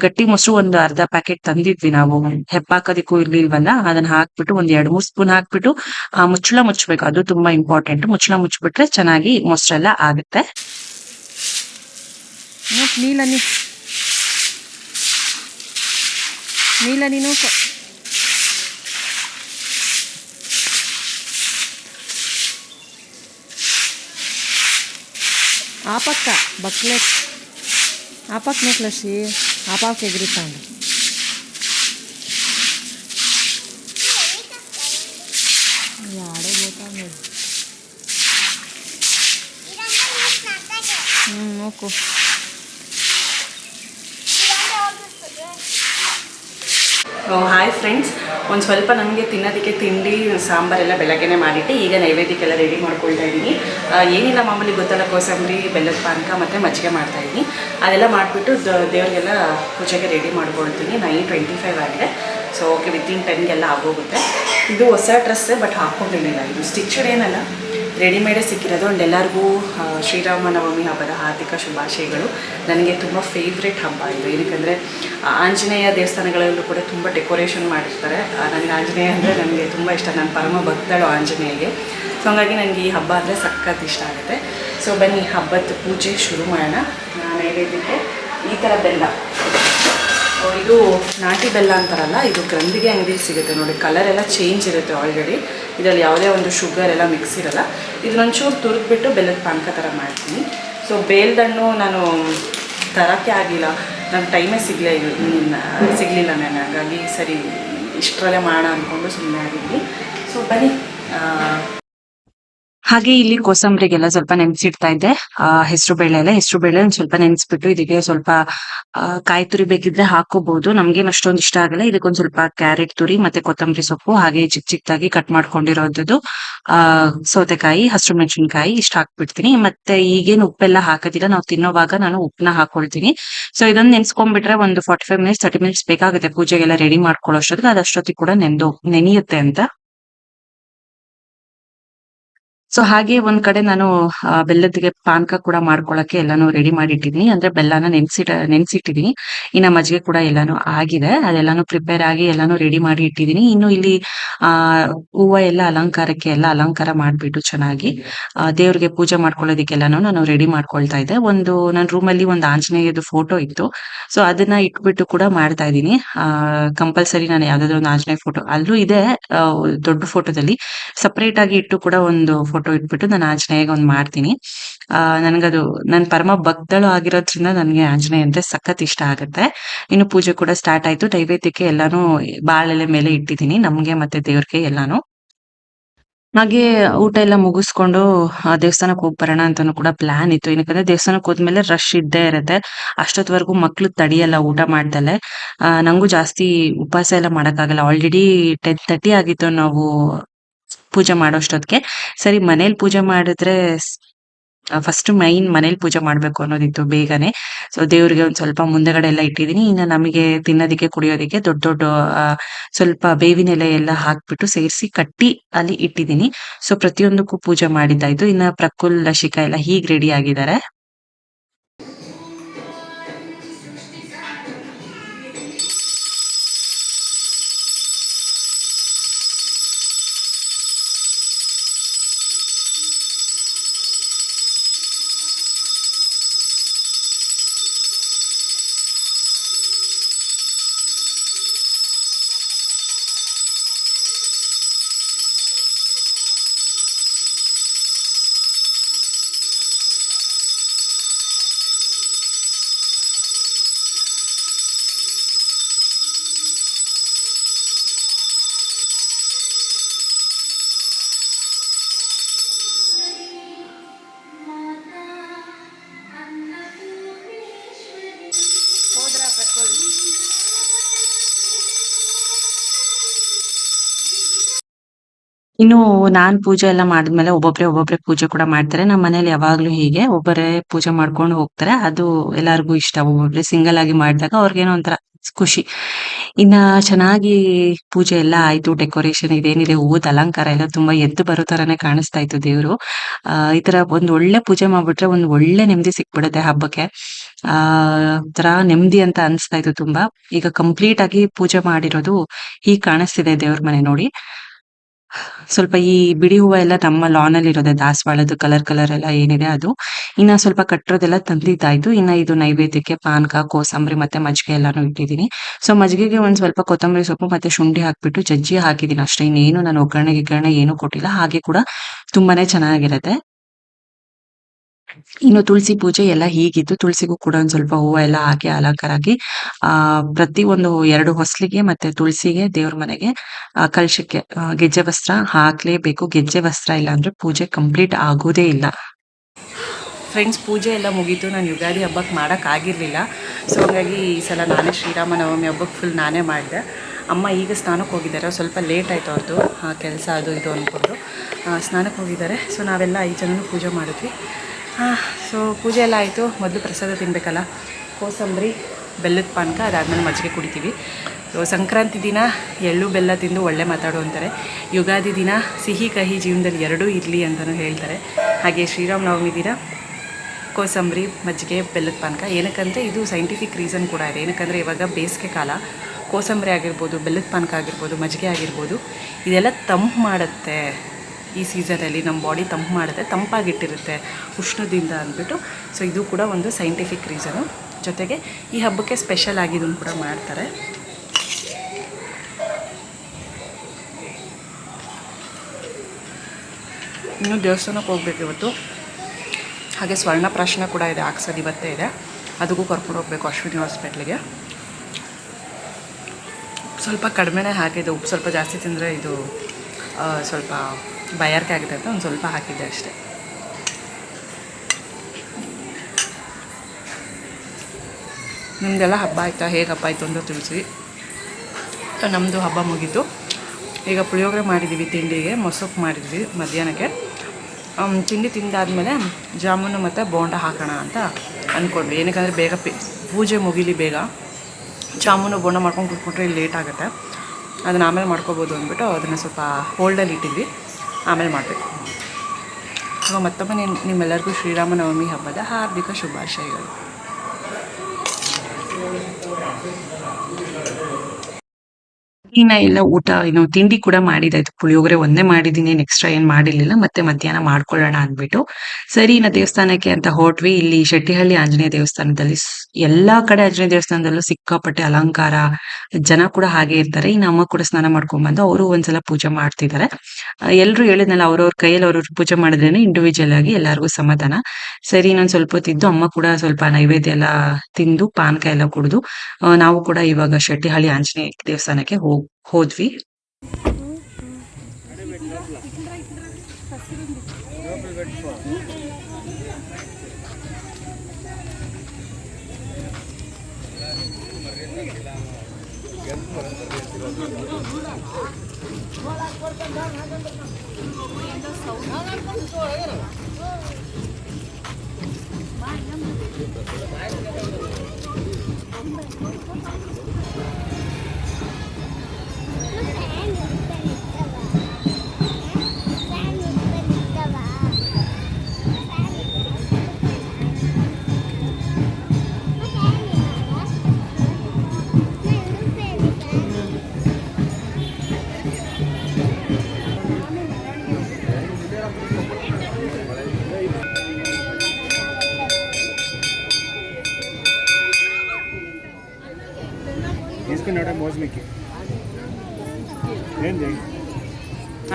ಗಟ್ಟಿ ಮೊಸರು ಒಂದು ಅರ್ಧ ಪ್ಯಾಕೆಟ್ ತಂದಿದ್ವಿ ನಾವು. ಹೆಪ್ಪಾಕೋದಿಕ್ಕೂ ಇರ್ಲಿಲ್ವಲ್ಲ? ಅದನ್ನ ಹಾಕ್ಬಿಟ್ಟು ಒಂದ್ ಎರಡ್ ಮೂರ್ ಸ್ಪೂನ್ ಹಾಕ್ಬಿಟ್ಟು, ಆ ಮುಚ್ಚಳ ಮುಚ್ಚಬೇಕು. ಅದು ತುಂಬಾ ಇಂಪಾರ್ಟೆಂಟ್ ಮುಚ್ಚಳ ಮುಚ್ಚಿಬಿಟ್ರೆ ಚೆನ್ನಾಗಿ ಮೊಸರೆಲ್ಲ ಆಗುತ್ತೆ. ನೀಲ ನೀಲ ನೀನು ఆ పక్క బక్లెట్ ఆ పక్కనే క్లషి ఆ పాపకి ఎగురుతాడు ఆడే పోతాడు ఓకే ಹಾಯ್ ಫ್ರೆಂಡ್ಸ್ ಒಂದು ಸ್ವಲ್ಪ ನಮಗೆ ತಿನ್ನೋದಕ್ಕೆ ತಿಂಡಿ, ಸಾಂಬಾರೆಲ್ಲ ಬೆಳಗ್ಗೆನೇ ಮಾಡಿಟ್ಟು ಈಗ ನೈವೇದ್ಯಕ್ಕೆಲ್ಲ ರೆಡಿ ಮಾಡ್ಕೊಳ್ತಾ ಇದ್ದೀನಿ. ಏನಿಲ್ಲ ಮಾಮೂಲಿ ಗೊತ್ತಲ್ಲ, ಕೋಸಂಬರಿ, ಬೆಲ್ಲದ ಪಾನಕ ಮತ್ತು ಮಜ್ಜಿಗೆ ಮಾಡ್ತಾ ಇದ್ದೀನಿ. ಅದೆಲ್ಲ ಮಾಡಿಬಿಟ್ಟು ದೇವರಿಗೆಲ್ಲ ಪೂಜೆಗೆ ರೆಡಿ ಮಾಡ್ಕೊಳ್ತೀನಿ. ನೈನ್ ಟ್ವೆಂಟಿ ಫೈವ್ ಆಗಿದೆ ಸೊ ಓಕೆ ವಿತಿನ್ ಟೆನ್ಗೆಲ್ಲ ಆಗೋಗುತ್ತೆ. ಇದು ಹೊಸ ಡ್ರೆಸ್ಸೇ ಬಟ್ ಹಾಕ್ಕೊಂಡಿರಲಿಲ್ಲ ಇದು ಸ್ಟಿಚಡ್ ಏನಲ್ಲ? ರೆಡಿಮೇಡೇ ಸಿಕ್ಕಿರೋದು ಆ್ಯಂಡ್ ಎಲ್ಲರಿಗೂ ಶ್ರೀರಾಮನವಮಿ ಹಬ್ಬದ ಹಾರ್ದಿಕ ಶುಭಾಶಯಗಳು. ನನಗೆ ತುಂಬ ಫೇವ್ರೆಟ್ ಹಬ್ಬ ಇದು. ಏನಕ್ಕಂದರೆ ಆಂಜನೇಯ ದೇವಸ್ಥಾನಗಳಲ್ಲೂ ಕೂಡ ತುಂಬ ಡೆಕೋರೇಷನ್ ಮಾಡಿರ್ತಾರೆ. ನನಗೆ ಆಂಜನೇಯ ಅಂದರೆ ನನಗೆ ತುಂಬ ಇಷ್ಟ. ನನ್ನ ಪರಮ ಭಕ್ತಳು ಆಂಜನೇಯಗೆ. ಸೊ ಹಾಗಾಗಿ ನನಗೆ ಈ ಹಬ್ಬ ಅಂದರೆ ಸಖತ್ ಇಷ್ಟ ಆಗುತ್ತೆ. ಸೊ ಬನ್ನಿ, ಹಬ್ಬದ ಪೂಜೆ ಶುರು ಮಾಡೋಣ. ನಾನು ಹೇಳಿದ್ದಕ್ಕೆ ಈ ಥರ ಬೆಲ್ಲ. ಇದು ನಾಟಿ ಬೆಲ್ಲ ಅಂತಾರಲ್ಲ, ಇದು ಗ್ರಂದಿಗೆ ಅಂಗಡಿಲಿ ಸಿಗುತ್ತೆ ನೋಡಿ. ಕಲರ್ ಎಲ್ಲ ಚೇಂಜ್ ಇರುತ್ತೆ ಆಲ್ರೆಡಿ ಇದರಲ್ಲಿ ಯಾವುದೇ ಒಂದು ಶುಗರ್ ಎಲ್ಲ ಮಿಕ್ಸ್ ಇರಲ್ಲ. ಇದನ್ನೊಂಚೂರು ತುರಿದ್ಬಿಟ್ಟು ಬೆಲ್ಲದ ಪಾನಕ ಥರ ಮಾಡ್ತೀನಿ. ಸೊ ಬೇಲ್ದಣ್ಣು ನಾನು ತರೋಕ್ಕೆ ಆಗಿಲ್ಲ. ನಂಗೆ ಟೈಮೇ ಸಿಗಲೇ ಸಿಗಲಿಲ್ಲ ನಾನು. ಹಾಗಾಗಿ ಸರಿ ಇಷ್ಟರಲ್ಲೇ ಮಾಡೋಣ ಅಂದ್ಕೊಂಡು ಸುಮ್ಮನೆ ಆಗಿದ್ವಿ ಸೊ ಬನ್ನಿ. ಹಾಗೆ ಇಲ್ಲಿ ಕೋಸಂಬರಿಗೆಲ್ಲ ಸ್ವಲ್ಪ ನೆನೆಸಿಡ್ತಾ ಇದ್ದೆ. ಹೆಸರು ಬೇಳೆ ಎಲ್ಲ, ಹೆಸರು ಬೇಳೆ ಒಂದ್ ಸ್ವಲ್ಪ ನೆನೆಸ್ಬಿಟ್ಟು ಇದಕ್ಕೆ ಸ್ವಲ್ಪ ಕಾಯಿ ತುರಿ ಬೇಕಿದ್ರೆ ಹಾಕೋಬಹುದು ನಮ್ಗೆ ಅಷ್ಟೊಂದು ಇಷ್ಟ ಆಗಲ್ಲ. ಇದಕ್ಕೊಂದ್ ಸ್ವಲ್ಪ ಕ್ಯಾರೆಟ್ ತುರಿ ಮತ್ತೆ ಕೊತ್ತಂಬರಿ ಸೊಪ್ಪು ಹಾಗೆ ಚಿಕ್ಕ ಚಿಕ್ಕದಾಗಿ ಕಟ್ ಮಾಡ್ಕೊಂಡಿರೋದ್ದು ಆ, ಸೌತೆಕಾಯಿ, ಹಸಿರು ಮೆಣಸಿನ್ಕಾಯಿ ಇಷ್ಟ ಹಾಕ್ಬಿಡ್ತೀನಿ. ಮತ್ತೆ ಈಗೇನು ಉಪ್ಪೆಲ್ಲ ಹಾಕೋದಿಲ್ಲ. ನಾವು ತಿನ್ನೋವಾಗ ನಾನು ಉಪ್ಪನ್ನ ಹಾಕೊಳ್ತೀನಿ. ಸೊ ಇದನ್ನ ನೆನ್ಸ್ಕೊಂಡ್ಬಿಟ್ರೆ ಒಂದು forty five minutes thirty minutes ಬೇಕಾಗುತ್ತೆ. ಪೂಜೆಗೆಲ್ಲ ರೆಡಿ ಮಾಡ್ಕೊಳ್ಳೋಷ್ಟೊತ್ತಿಗೆ ಅದಷ್ಟೊತ್ತಿಗೆ ಕೂಡ ನೆಂದು ನೆನೆಯುತ್ತೆ ಅಂತ. ಸೊ ಹಾಗೆ ಒಂದ್ ಕಡೆ ನಾನು ಬೆಲ್ಲದಿಗೆ ಪಾನಕ ಕೂಡ ಮಾಡ್ಕೊಳಕ್ಕೆ ಎಲ್ಲಾನು ರೆಡಿ ಮಾಡಿ ಇಟ್ಟಿದೀನಿ ಅಂದ್ರೆ ಬೆಲ್ಲನ ನೆನ್ಸಿಟ, ನೆನ್ಸಿಟ್ಟಿದೀನಿ. ಇನ್ನ ಮಜ್ಜಿಗೆ ಕೂಡ ಎಲ್ಲಾನು ಆಗಿದೆ. ಅದೆಲ್ಲಾನು ಪ್ರಿಪೇರ್ ಆಗಿ ಎಲ್ಲಾನು ರೆಡಿ ಮಾಡಿ ಇಟ್ಟಿದೀನಿ. ಇನ್ನು ಇಲ್ಲಿ, ಆ, ಹೂವ ಎಲ್ಲ ಅಲಂಕಾರಕ್ಕೆ ಎಲ್ಲ ಅಲಂಕಾರ ಮಾಡ್ಬಿಟ್ಟು ಚೆನ್ನಾಗಿ ದೇವ್ರಿಗೆ ಪೂಜೆ ಮಾಡ್ಕೊಳ್ಳೋದಿಕ್ಕೆಲ್ಲಾನು ನಾನು ರೆಡಿ ಮಾಡ್ಕೊಳ್ತಾ ಇದ್ದೆ. ಒಂದು ನನ್ನ ರೂಮಲ್ಲಿ ಒಂದು ಆಂಜನೇಯದ ಫೋಟೋ ಇತ್ತು. ಸೊ ಅದನ್ನ ಇಟ್ಬಿಟ್ಟು ಕೂಡ ಮಾಡ್ತಾ ಇದ್ದೀನಿ. ಆ ಕಂಪಲ್ಸರಿ ನಾನು ಯಾವ್ದಾದ್ರು ಒಂದು ಆಂಜನೇಯ ಫೋಟೋ ಅಲ್ಲೂ ಇದೆ ದೊಡ್ಡ ಫೋಟೋದಲ್ಲಿ ಸಪರೇಟ್ ಆಗಿ ಇಟ್ಟು ಕೂಡ ಒಂದು ಇಟ್ಬಿಟ್ಟು ನಾನು ಆಂಜನೇಯಗೆ ಒಂದು ಮಾಡ್ತೀನಿ. ಆ, ನನ್ಗದು ನನ್ನ ಪರಮ ಭಕ್ತಳು ಆಗಿರೋದ್ರಿಂದ ನನಗೆ ಆಂಜನೇಯ ಅಂದ್ರೆ ಸಖತ್ ಇಷ್ಟ ಆಗುತ್ತೆ. ಇನ್ನು ಪೂಜೆ ಕೂಡ ಸ್ಟಾರ್ಟ್ ಆಯ್ತು. ದೈವೇದ್ಯಕ್ಕೆ ಎಲ್ಲಾನು ಬಾಳೆಲೆ ಮೇಲೆ ಇಟ್ಟಿದ್ದೀನಿ. ನಮ್ಗೆ ಮತ್ತೆ ದೇವ್ರಿಗೆ ಎಲ್ಲಾನು. ಹಾಗೆ ಊಟ ಎಲ್ಲ ಮುಗಿಸ್ಕೊಂಡು ದೇವಸ್ಥಾನಕ್ಕೆ ಹೋಗಿ ಬರೋಣ ಅಂತಾನು ಕೂಡ ಪ್ಲಾನ್ ಇತ್ತು. ಏನಕ್ಕಂದ್ರೆ ದೇವಸ್ಥಾನಕ್ಕೆ ಹೋದ್ಮೇಲೆ ರಶ್ ಇದ್ದೇ ಇರುತ್ತೆ. ಅಷ್ಟೊತ್ವರೆಗೂ ಮಕ್ಳು ತಡಿಯಲ್ಲ ಊಟ ಮಾಡ್ದಲೆ. ನಂಗೂ ಜಾಸ್ತಿ ಉಪವಾಸ ಎಲ್ಲ ಮಾಡಕ್ಕಾಗಲ್ಲ. ಆಲ್ರೆಡಿ ಟೆನ್ ತರ್ಟಿ ಆಗಿತ್ತು ನಾವು ಪೂಜೆ ಮಾಡೋಷ್ಟೊತ್ತಿಗೆ ಸರಿ, ಮನೇಲಿ ಪೂಜೆ ಮಾಡಿದ್ರೆ ಫಸ್ಟ್ ಮೈನ್ ಮನೇಲಿ ಪೂಜೆ ಮಾಡ್ಬೇಕು ಅನ್ನೋದಿತ್ತು ಬೇಗನೆ. ಸೊ ದೇವ್ರಿಗೆ ಒಂದ್ ಸ್ವಲ್ಪ ಮುಂದೆಗಡೆ ಎಲ್ಲ ಇಟ್ಟಿದೀನಿ ಇನ್ನು ನಮಗೆ ತಿನ್ನೋದಿಕ್ಕೆ, ಕುಡಿಯೋದಿಕ್ಕೆ ದೊಡ್ಡ ದೊಡ್ಡ ಸ್ವಲ್ಪ ಬೇವಿನ ಎಲೆ ಎಲ್ಲ ಹಾಕ್ಬಿಟ್ಟು ಸೇರಿಸಿ ಕಟ್ಟಿ ಅಲ್ಲಿ ಇಟ್ಟಿದೀನಿ ಸೊ ಪ್ರತಿಯೊಂದಕ್ಕೂ ಪೂಜೆ ಮಾಡಿದ್ದಾಯ್ತು. ಇನ್ನ ಪ್ರಕುಲ್, ಲಶಿಕಾ ಎಲ್ಲ ಹೀಗ್ ರೆಡಿ ಆಗಿದ್ದಾರೆ. ಇನ್ನು ನಾನ್ ಪೂಜೆ ಎಲ್ಲ ಮಾಡಿದ್ಮೇಲೆ ಒಬ್ಬೊಬ್ರೆ ಒಬ್ಬೊಬ್ರೆ ಪೂಜೆ ಕೂಡ ಮಾಡ್ತಾರೆ. ನಮ್ಮ ಮನೇಲಿ ಯಾವಾಗ್ಲೂ ಹೀಗೆ ಒಬ್ಬರೇ ಪೂಜೆ ಮಾಡ್ಕೊಂಡು ಹೋಗ್ತಾರೆ. ಅದು ಎಲ್ಲಾರ್ಗೂ ಇಷ್ಟ. ಒಬ್ಬೊಬ್ರೆ ಸಿಂಗಲ್ ಆಗಿ ಮಾಡಿದಾಗ ಅವ್ರಿಗೇನೋ ಒಂಥರ ಖುಷಿ. ಇನ್ನ ಚೆನ್ನಾಗಿ ಪೂಜೆ ಎಲ್ಲ ಆಯ್ತು. ಡೆಕೋರೇಷನ್ ಇದೇನಿದೆ, ಹೂವದ ಅಲಂಕಾರ ಎಲ್ಲ ತುಂಬಾ ಎದ್ದು ಬರೋ ತರಾನೇ ಕಾಣಿಸ್ತಾ ಇತ್ತು ದೇವ್ರು. ಆ, ಈ ತರ ಒಂದ್ ಒಳ್ಳೆ ಪೂಜೆ ಮಾಡ್ಬಿಟ್ರೆ ಒಂದ್ ಒಳ್ಳೆ ನೆಮ್ಮದಿ ಸಿಕ್ಬಿಡುತ್ತೆ ಹಬ್ಬಕ್ಕೆ. ಆ ತರ ನೆಮ್ಮದಿ ಅಂತ ಅನ್ಸ್ತಾ ಇತ್ತು ತುಂಬಾ. ಈಗ ಕಂಪ್ಲೀಟ್ ಆಗಿ ಪೂಜೆ ಮಾಡಿರೋದು ಹೀಗ್ ಕಾಣಿಸ್ತಿದೆ ದೇವ್ರ ಮನೆ ನೋಡಿ. ಸ್ವಲ್ಪ ಈ ಬಿಡಿ ಹೂವ ಎಲ್ಲ ನಮ್ಮ ಲಾನ್ ಅಲ್ಲಿ ಇರೋದೆ ದಾಸವಾಳದ ಕಲರ್ ಕಲರ್ ಎಲ್ಲ ಏನಿದೆ ಅದು. ಇನ್ನ ಸ್ವಲ್ಪ ಕಟ್ಟೋದೆಲ್ಲ ತಂದಿದ್ದಾಯ್ತು. ಇನ್ನ ಇದು ನೈವೇದ್ಯಕ್ಕೆ ಪಾನಕ, ಕೋಸಂಬರಿ ಮತ್ತೆ ಮಜ್ಜಿಗೆ ಎಲ್ಲಾನು ಇಟ್ಟಿದ್ದೀನಿ. ಸೊ ಮಜ್ಜಿಗೆಗೆ ಒಂದ್ ಸ್ವಲ್ಪ ಕೊತ್ತಂಬರಿ ಸೊಪ್ಪು ಮತ್ತೆ ಶುಂಠಿ ಹಾಕ್ಬಿಟ್ಟು ಜಜ್ಜಿ ಹಾಕಿದೀನಿ ಅಷ್ಟೇ. ಇನ್ನೇನು ನಾನು ಒಗ್ಗರಣೆ, ಗಿಗ್ಗರಣೆ ಏನು ಕೊಟ್ಟಿಲ್ಲ. ಹಾಗೆ ಕೂಡ ತುಂಬಾನೇ ಚೆನ್ನಾಗಿರತ್ತೆ. ಇನ್ನು ತುಳಸಿ ಪೂಜೆ ಎಲ್ಲ ಹೀಗಿತ್ತು ತುಳಸಿಗೂ ಕೂಡ ಒಂದ್ ಸ್ವಲ್ಪ ಹೂವ ಎಲ್ಲ ಹಾಕಿ ಅಲಂಕಾರ ಹಾಕಿ ಆ, ಪ್ರತಿ ಒಂದು ಎರಡು ಹೊಸ್ಲಿಗೆ ಮತ್ತೆ ತುಳಸಿಗೆ ದೇವ್ರ ಮನೆಗೆ, ಆ, ಕಲಶಕ್ಕೆ ಗೆಜ್ಜೆ ವಸ್ತ್ರ ಹಾಕ್ಲೇಬೇಕು. ಗೆಜ್ಜೆ ವಸ್ತ್ರ ಇಲ್ಲ ಅಂದ್ರೆ ಪೂಜೆ ಕಂಪ್ಲೀಟ್ ಆಗೋದೇ ಇಲ್ಲ. ಫ್ರೆಂಡ್ಸ್ ಪೂಜೆ ಎಲ್ಲ ಮುಗೀತು. ನಾನು ಯುಗಾದಿ ಹಬ್ಬಕ್ಕೆ ಮಾಡೋಕ್ಕಾಗಿರಲಿಲ್ಲ ಸೊ ಹಾಗಾಗಿ ಈ ಸಲ ನಾನೇ ಶ್ರೀರಾಮ ನವಮಿ ಹಬ್ಬಕ್ಕೆ ಫುಲ್ ನಾನೇ ಮಾಡಿದೆ. ಅಮ್ಮ ಈಗ ಸ್ನಾನಕ್ಕೆ ಹೋಗಿದ್ದಾರೆ ಸ್ವಲ್ಪ ಲೇಟ್ ಆಯಿತು ಅವ್ರದ್ದು ಕೆಲಸ ಅದು ಇದು ಅಂದ್ಕೊಂಡು ಸ್ನಾನಕ್ಕೆ ಹೋಗಿದ್ದಾರೆ ಸೊ ನಾವೆಲ್ಲ ಐದು ಜನನೂ ಪೂಜೆ ಮಾಡಿದ್ವಿ. ಸೊ ಪೂಜೆ ಎಲ್ಲ ಆಯಿತು. ಮೊದಲು ಪ್ರಸಾದ ತಿನ್ನಬೇಕಲ್ಲ ಕೋಸಂಬರಿ, ಬೆಲ್ಲದ ಪಾನಕ, ಅದಾದಮೇಲೆ ಮಜ್ಜಿಗೆ ಕುಡಿತೀವಿ. ಸೊ ಸಂಕ್ರಾಂತಿ ದಿನ ಎಳ್ಳು, ಬೆಲ್ಲ ತಿಂದು ಒಳ್ಳೆ ಮಾತಾಡು ಅಂತಾರೆ. ಯುಗಾದಿ ದಿನ ಸಿಹಿ, ಕಹಿ ಜೀವನದಲ್ಲಿ ಎರಡೂ ಇರಲಿ ಅಂತಲೂ ಹೇಳ್ತಾರೆ. ಹಾಗೆ ಶ್ರೀರಾಮನವಮಿ ದಿನ ಕೋಸಂಬರಿ, ಮಜ್ಜಿಗೆ, ಬೆಲ್ಲದ ಪಾನಕ. ಏನಕ್ಕಂದರೆ ಇದು ಸೈಂಟಿಫಿಕ್ ರೀಸನ್ ಕೂಡ ಇದೆ. ಏನಕ್ಕಂದರೆ ಇವಾಗ ಬೇಸಿಗೆ ಕಾಲ. ಕೋಸಂಬರಿ ಆಗಿರ್ಬೋದು, ಬೆಲ್ಲದ ಪಾನಕ ಆಗಿರ್ಬೋದು, ಮಜ್ಜಿಗೆ ಆಗಿರ್ಬೋದು, ಇದೆಲ್ಲ ತಂಪು ಮಾಡುತ್ತೆ. ಈ ಸೀಸನಲ್ಲಿ ನಮ್ಮ ಬಾಡಿ ತಂಪು ಮಾಡುತ್ತೆ, ತಂಪಾಗಿಟ್ಟಿರುತ್ತೆ ಉಷ್ಣದಿಂದ ಅಂದ್ಬಿಟ್ಟು. ಸೊ ಇದು ಕೂಡ ಒಂದು ಸೈಂಟಿಫಿಕ್ ರೀಸನು ಜೊತೆಗೆ ಈ ಹಬ್ಬಕ್ಕೆ ಸ್ಪೆಷಲ್ ಆಗಿ ಇದನ್ನು ಕೂಡ ಮಾಡ್ತಾರೆ. ಇನ್ನು ದೇವಸ್ಥಾನಕ್ಕೆ ಹೋಗ್ಬೇಕು ಇವತ್ತು. ಹಾಗೆ ಸ್ವರ್ಣ ಪ್ರಾಶನ ಕೂಡ ಇದೆ, ಹಾಕ್ಸೋದು ಇವತ್ತೇ ಇದೆ. ಅದಕ್ಕೂ ಕರ್ಕೊಂಡು ಹೋಗ್ಬೇಕು ಅಶ್ವಿನಿ ಹಾಸ್ಪಿಟ್ಲಿಗೆ ಸ್ವಲ್ಪ ಕಡಿಮೆನೇ ಹಾಕಿದ್ದು ಉಪ್ಪು ಸ್ವಲ್ಪ ಜಾಸ್ತಿ ತಿಂದರೆ ಇದು ಸ್ವಲ್ಪ ಬಯಾರಿಕೆ ಆಗುತ್ತೆ ಅಂತ ಒಂದು ಸ್ವಲ್ಪ ಹಾಕಿದ್ದೆ ಅಷ್ಟೇ. ನಿಮ್ಮದೆಲ್ಲ ಹಬ್ಬ ಆಯಿತಾ? ಹೇಗೆ ಹಬ್ಬ ಆಯಿತು ಅಂತ ತಿಳಿಸಿ. ನಮ್ಮದು ಹಬ್ಬ ಮುಗೀತು. ಈಗ ಪುಳಿಯೋಗರೆ ಮಾಡಿದ್ದೀವಿ ತಿಂಡಿಗೆ ಮೊಸಪ್ಪು ಮಾಡಿದ್ವಿ ಮಧ್ಯಾಹ್ನಕ್ಕೆ. ತಿಂಡಿ ತಿಂದಾದಮೇಲೆ ಜಾಮೂನು ಮತ್ತು ಬೋಂಡ ಹಾಕೋಣ ಅಂತ ಅಂದ್ಕೊಂಡ್ವಿ ಏನಕ್ಕಂದರೆ ಬೇಗ ಪೂಜೆ ಮುಗೀಲಿ ಬೇಗ. ಜಾಮೂನು, ಬೋಂಡ ಮಾಡ್ಕೊಂಡು ಕುತ್ಬಿಟ್ರೆ ಲೇಟ್ ಆಗುತ್ತೆ. ಅದನ್ನ ಆಮೇಲೆ ಮಾಡ್ಕೋಬೋದು ಅಂದ್ಬಿಟ್ಟು ಅದನ್ನು ಸ್ವಲ್ಪ ಹೋಲ್ಡಲ್ಲಿ ಇಟ್ಟಿದ್ವಿ. ಆಮೇಲೆ ಮಾಡಬೇಕು. ಇವಾಗ ಮತ್ತೊಮ್ಮೆ ನಿಮ್ಮ ನಿಮ್ಮೆಲ್ಲರಿಗೂ ಶ್ರೀರಾಮನವಮಿ ಹಬ್ಬದ ಹಾರ್ದಿಕ ಶುಭಾಶಯಗಳು. ಇನ್ನ ಎಲ್ಲ ಊಟ, ಏನು ತಿಂಡಿ ಕೂಡ ಮಾಡಿದಾಯ್ತು ಪುಳಿಯೋಗರೆ ಒಂದೇ ಮಾಡಿದೀನಿ ಎಕ್ಸ್ಟ್ರಾ ಏನ್ ಮಾಡಿರ್ಲಿಲ್ಲ, ಮತ್ತೆ ಮಧ್ಯಾಹ್ನ ಮಾಡ್ಕೊಳ್ಳೋಣ ಅಂದ್ಬಿಟ್ಟು. ಸರಿ ನಾ ದೇವಸ್ಥಾನಕ್ಕೆ ಅಂತ ಹೊರಟ್ವಿ ಇಲ್ಲಿ ಶೆಟ್ಟಿಹಳ್ಳಿ ಆಂಜನೇಯ ದೇವಸ್ಥಾನದಲ್ಲಿ ಎಲ್ಲಾ ಕಡೆ ಆಂಜನೇಯ ದೇವಸ್ಥಾನದಲ್ಲೂ ಸಿಕ್ಕಾಪಟ್ಟೆ ಅಲಂಕಾರ. ಜನ ಕೂಡ ಹಾಗೆ ಇರ್ತಾರೆ. ಇನ್ನು ಅಮ್ಮ ಕೂಡ ಸ್ನಾನ ಮಾಡ್ಕೊಂಡ್ ಬಂದು ಅವರು ಒಂದ್ಸಲ ಪೂಜೆ ಮಾಡ್ತಿದ್ದಾರೆ. ಎಲ್ಲರೂ ಹೇಳಿದ್ನಲ್ಲ, ಅವ್ರವ್ರ ಕೈಯಲ್ಲಿ ಅವ್ರವ್ರ ಪೂಜೆ ಮಾಡಿದ್ರೇನೆ ಇಂಡಿವಿಜುವಲ್ ಆಗಿ ಎಲ್ಲಾರ್ಗು ಸಮಾಧಾನ. ಸರಿ ನಾನು ಸ್ವಲ್ಪ ತಿದ್ದು ಅಮ್ಮ ಕೂಡ ಸ್ವಲ್ಪ ನೈವೇದ್ಯ ಎಲ್ಲ ತಿಂದು, ಪಾನಕ ಎಲ್ಲ ಕುಡಿದು ನಾವು ಕೂಡ ಇವಾಗ ಶೆಟ್ಟಿಹಳ್ಳಿ ಆಂಜನೇಯ ದೇವಸ್ಥಾನಕ್ಕೆ ಹೋಗ್ ಹೋದ್ವಿ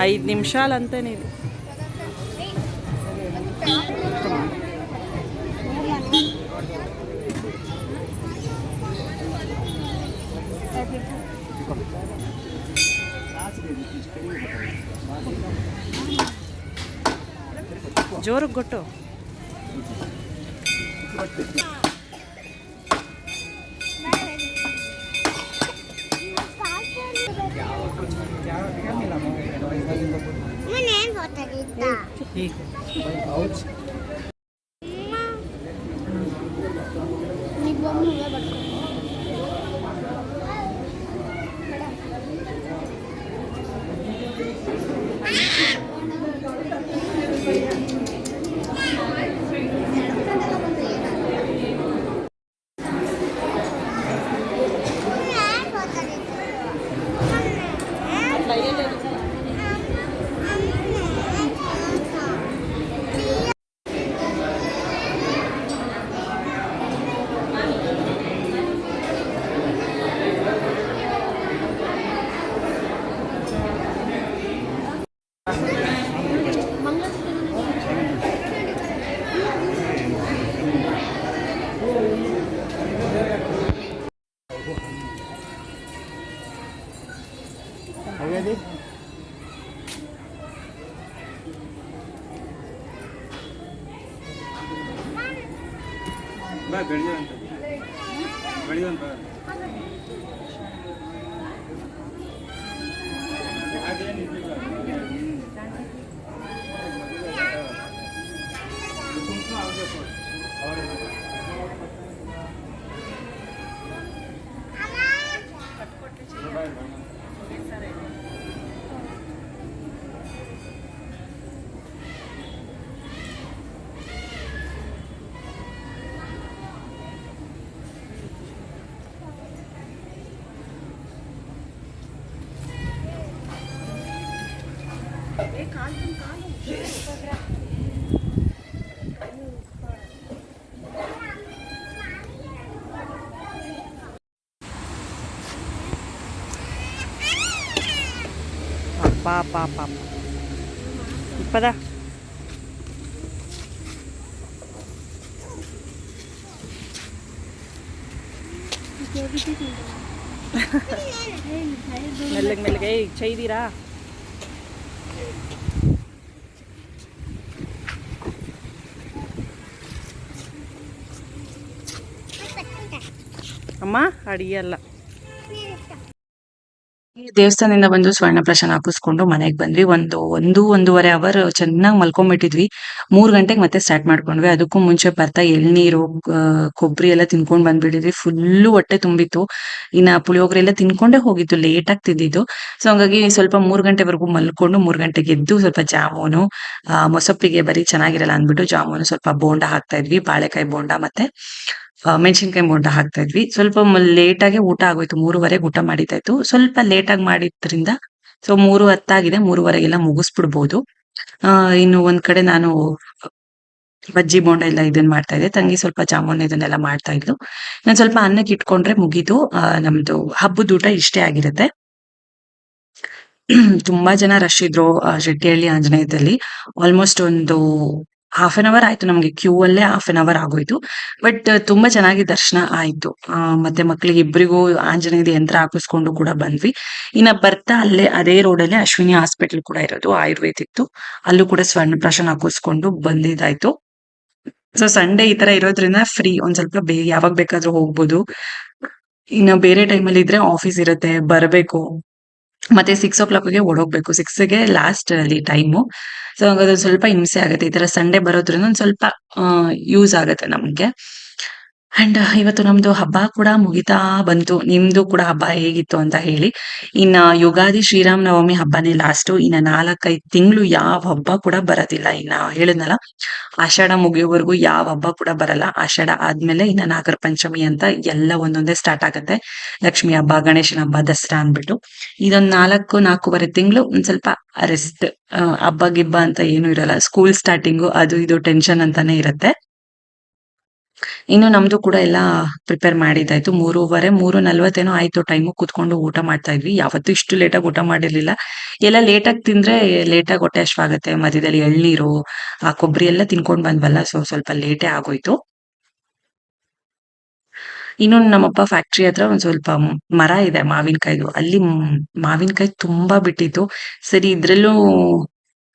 ఐదు నిమిషాలు అంతే నీది ಜೋರಿಗೆ ಕೊಟ್ಟು मैंने बहुत ठीक है ಅಪ್ಪಾ ಅಪ್ಪ ಅಪ್ಪ ಅಪ್ಪ ಇಪ್ಪದ ಮೆಲ್ಲಗೆ ಮೆಲ್ಲಗೆ ಏಯ್ ಚೈದೀರಾ ಅಮ್ಮ ಅಡಿಯಲ್ಲ ದೇವಸ್ಥಾನದಿಂದ ಬಂದು ಸ್ವರ್ಣ ಪ್ರಾಶನ ಹಾಕಿಸ್ಕೊಂಡು ಮನೆಗೆ ಬಂದ್ವಿ. ಒಂದು ಒಂದು, ಒಂದೂವರೆ ಅವರ್ ಚೆನ್ನಾಗಿ ಮಲ್ಕೊಂಡ್ಬಿಟ್ಟಿದ್ವಿ ಮೂರ್ ಗಂಟೆಗೆ ಮತ್ತೆ ಸ್ಟಾರ್ಟ್ ಮಾಡ್ಕೊಂಡ್ವಿ. ಅದಕ್ಕೂ ಮುಂಚೆ ಬರ್ತಾ ಎಳ್ನೀರು ಕೊಬ್ಬರಿ ಎಲ್ಲ ತಿನ್ಕೊಂಡ್ ಬಂದ್ಬಿಟ್ಟಿದ್ವಿ. ಫುಲ್ಲು ಹೊಟ್ಟೆ ತುಂಬಿತ್ತು. ಇನ್ನ ಪುಳಿಯೋಗರೆ ಎಲ್ಲ ತಿನ್ಕೊಂಡೇ ಹೋಗಿತ್ತು ಲೇಟ್ ಆಗಿ ತಿಂದಿದ್ದು. ಸೊ ಹಂಗಾಗಿ ಸ್ವಲ್ಪ ಮೂರ್ ಗಂಟೆವರೆಗೂ ಮಲ್ಕೊಂಡು ಮೂರ್ ಗಂಟೆಗೆ ಎದ್ದು ಸ್ವಲ್ಪ ಜಾಮೂನು ಮೊಸಪ್ಪಿಗೆ ಬರೀ ಚೆನ್ನಾಗಿರಲ್ಲ ಅಂದ್ಬಿಟ್ಟು ಜಾಮೂನು ಸ್ವಲ್ಪ ಬೋಂಡ ಹಾಕ್ತಾ ಇದ್ವಿ. ಬಾಳೆಕಾಯಿ ಬೋಂಡ ಮತ್ತೆ ಮೆಣಸಿನ್ಕಾಯಿ ಬೋಂಡ ಹಾಕ್ತಾ ಇದ್ವಿ. ಸ್ವಲ್ಪ ಲೇಟ್ ಆಗಿ ಊಟ ಆಗೋಯ್ತು. ಮೂರುವರೆಗೆ ಊಟ ಮಾಡಿದ್ದಾಯ್ತು ಸ್ವಲ್ಪ ಲೇಟ್ ಆಗಿ ಮಾಡಿದ್ರಿಂದ ಸೊ ಮೂರು ಹತ್ತಾಗಿದೆ. ಮೂರುವರೆಗೆಲ್ಲ ಮುಗಿಸ್ಬಿಡ್ಬೋದು. ಆ, ಇನ್ನು ಒಂದ್ ಕಡೆ ನಾನು ಬಜ್ಜಿ ಬೋಂಡ ಎಲ್ಲ ಇದನ್ನ ಮಾಡ್ತಾ ಇದ್ದೆ. ತಂಗಿ ಸ್ವಲ್ಪ ಜಾಮೂನ್ ಇದನ್ನೆಲ್ಲ ಮಾಡ್ತಾ ಇದ್ಲು. ನಾನ್ ಸ್ವಲ್ಪ ಅನ್ನಕ್ಕೆ ಇಟ್ಕೊಂಡ್ರೆ ಮುಗಿದು ನಮ್ದು ಹಬ್ಬದ ಊಟ ಇಷ್ಟೇ ಆಗಿರುತ್ತೆ. ತುಂಬಾ ಜನ ರಶ್ ಇದ್ರು ಶೆಟ್ಟಿಹಳ್ಳಿ, ಆಂಜನೇಯದಲ್ಲಿ. ಆಲ್ಮೋಸ್ಟ್ ಒಂದು ಹಾಫ್ ಅನ್ ಅವರ್ ಆಯ್ತು ನಮ್ಗೆ ಕ್ಯೂ ಅಲ್ಲೇ ಹಾಫ್ ಅನ್ ಅವರ್ ಆಗೋಯ್ತು. ಬಟ್ ತುಂಬಾ ಚೆನ್ನಾಗಿ ದರ್ಶನ ಆಯ್ತು. ಮತ್ತೆ ಮಕ್ಳಿಗೆ ಇಬ್ಬರಿಗೂ ಆಂಜನೇಯದ ಯಂತ್ರ ಹಾಕಿಸ್ಕೊಂಡು ಕೂಡ ಬಂದ್ವಿ. ಇನ್ನ ಬರ್ತಾ ಅಲ್ಲೇ ಅದೇ ರೋಡಲ್ಲೇ ಅಶ್ವಿನಿ ಹಾಸ್ಪಿಟಲ್ ಕೂಡ ಇರೋದು ಆಯುರ್ವೇದಿಕ್ದು ಅಲ್ಲೂ ಕೂಡ ಸ್ವರ್ಣ ಪ್ರಾಶನ ಹಾಕಿಸ್ಕೊಂಡು ಬಂದಿದ್ದಾಯ್ತು. ಸೊ ಸಂಡೇ ಈ ತರ ಇರೋದ್ರಿಂದ ಫ್ರೀ ಒಂದ್ ಸ್ವಲ್ಪ ಯಾವಾಗ ಬೇಕಾದ್ರೂ ಹೋಗ್ಬೋದು. ಇನ್ನ ಬೇರೆ ಟೈಮಲ್ಲಿ ಇದ್ರೆ ಆಫೀಸ್ ಇರುತ್ತೆ, ಬರಬೇಕು. ಮತ್ತೆ ಸಿಕ್ಸ್ ಓ ಕ್ಲಾಕ್ಗೆ ಓಡೋಗ್ಬೇಕು. ಸಿಕ್ಸ್ಗೆ ಲಾಸ್ಟ್ ಅಲ್ಲಿ ಟೈಮು ಸೊ ಹಂಗಾದ್ರೆ ಸ್ವಲ್ಪ ಹಿಂಸೆ ಆಗುತ್ತೆ. ಈ ತರ ಸಂಡೇ ಬರೋದ್ರಿಂದ ಒಂದ್ ಸ್ವಲ್ಪ ಯೂಸ್ ಆಗುತ್ತೆ ನಮ್ಗೆ. ಅಂಡ್, ಇವತ್ತು ನಮ್ದು ಹಬ್ಬ ಕೂಡ ಮುಗಿತಾ ಬಂತು. ನಿಮ್ದು ಕೂಡ ಹಬ್ಬ ಹೇಗಿತ್ತು ಅಂತ ಹೇಳಿ. ಇನ್ನ ಯುಗಾದಿ ಶ್ರೀರಾಮ ನವಮಿ ಹಬ್ಬನೇ ಲಾಸ್ಟ್ ಇನ್ನ ನಾಲ್ಕೈದು ತಿಂಗಳು ಯಾವ ಹಬ್ಬ ಕೂಡ ಬರೋದಿಲ್ಲ. ಇನ್ನ ಹೇಳಿದ್ನಲ್ಲ, ಆಷಾಢ ಮುಗಿಯೋವರೆಗೂ ಯಾವ ಹಬ್ಬ ಕೂಡ ಬರಲ್ಲ. ಆಷಾಢ ಆದ್ಮೇಲೆ ಇನ್ನ ನಾಗರ ಪಂಚಮಿ ಅಂತ ಎಲ್ಲ ಒಂದೊಂದೇ ಸ್ಟಾರ್ಟ್ ಆಗುತ್ತೆ. ಲಕ್ಷ್ಮಿ ಹಬ್ಬ, ಗಣೇಶನ ಹಬ್ಬ, ದಸರಾ ಅಂದ್ಬಿಟ್ಟು. ಇದೊಂದ್ ನಾಲ್ಕು, ನಾಲ್ಕೂವರೆ ತಿಂಗಳು ಒಂದ್ ಸ್ವಲ್ಪ ರೆಸ್ಟ್ ಹಬ್ಬ, ಗಿಬ್ಬ ಅಂತ ಏನು ಇರಲ್ಲ. ಸ್ಕೂಲ್ ಸ್ಟಾರ್ಟಿಂಗು ಅದು ಇದು ಟೆನ್ಷನ್ ಅಂತಾನೆ ಇರುತ್ತೆ. ಇನ್ನು ನಮ್ದು ಕೂಡ ಎಲ್ಲ ಪ್ರಿಪೇರ್ ಮಾಡಿದ್ದಾಯ್ತು ಮೂರುವರೆ ಮೂರು ನಲ್ವತ್ತೇನೋ ಆಯ್ತು ಟೈಮು ಕೂತ್ಕೊಂಡು ಊಟ ಮಾಡ್ತಾ ಇದ್ವಿ. ಯಾವತ್ತೂ ಇಷ್ಟು ಲೇಟಾಗಿ ಊಟ ಮಾಡಿರ್ಲಿಲ್ಲ. ಎಲ್ಲ ಲೇಟಾಗಿ ತಿಂದ್ರೆ ಲೇಟಾಗಿ ಹೊಟ್ಟೆ ಹಶ್ವಾಗತ್ತೆ ಮಧ್ಯದಲ್ಲಿ ಎಳ್ನೀರು, ಆ ಕೊಬ್ಬರಿ ಎಲ್ಲ ತಿನ್ಕೊಂಡ್ ಬಂದ್ವಲ್ಲ ಸೊ ಸ್ವಲ್ಪ ಲೇಟೇ ಆಗೋಯ್ತು. ಇನ್ನು ನಮ್ಮಪ್ಪ ಫ್ಯಾಕ್ಟ್ರಿ ಹತ್ರ ಒಂದ್ ಸ್ವಲ್ಪ ಮರ ಇದೆ ಮಾವಿನಕಾಯ್ದು. ಅಲ್ಲಿ ಮಾವಿನಕಾಯಿ ತುಂಬಾ ಬಿಟ್ಟಿತ್ತು. ಸರಿ, ಇದ್ರಲ್ಲೂ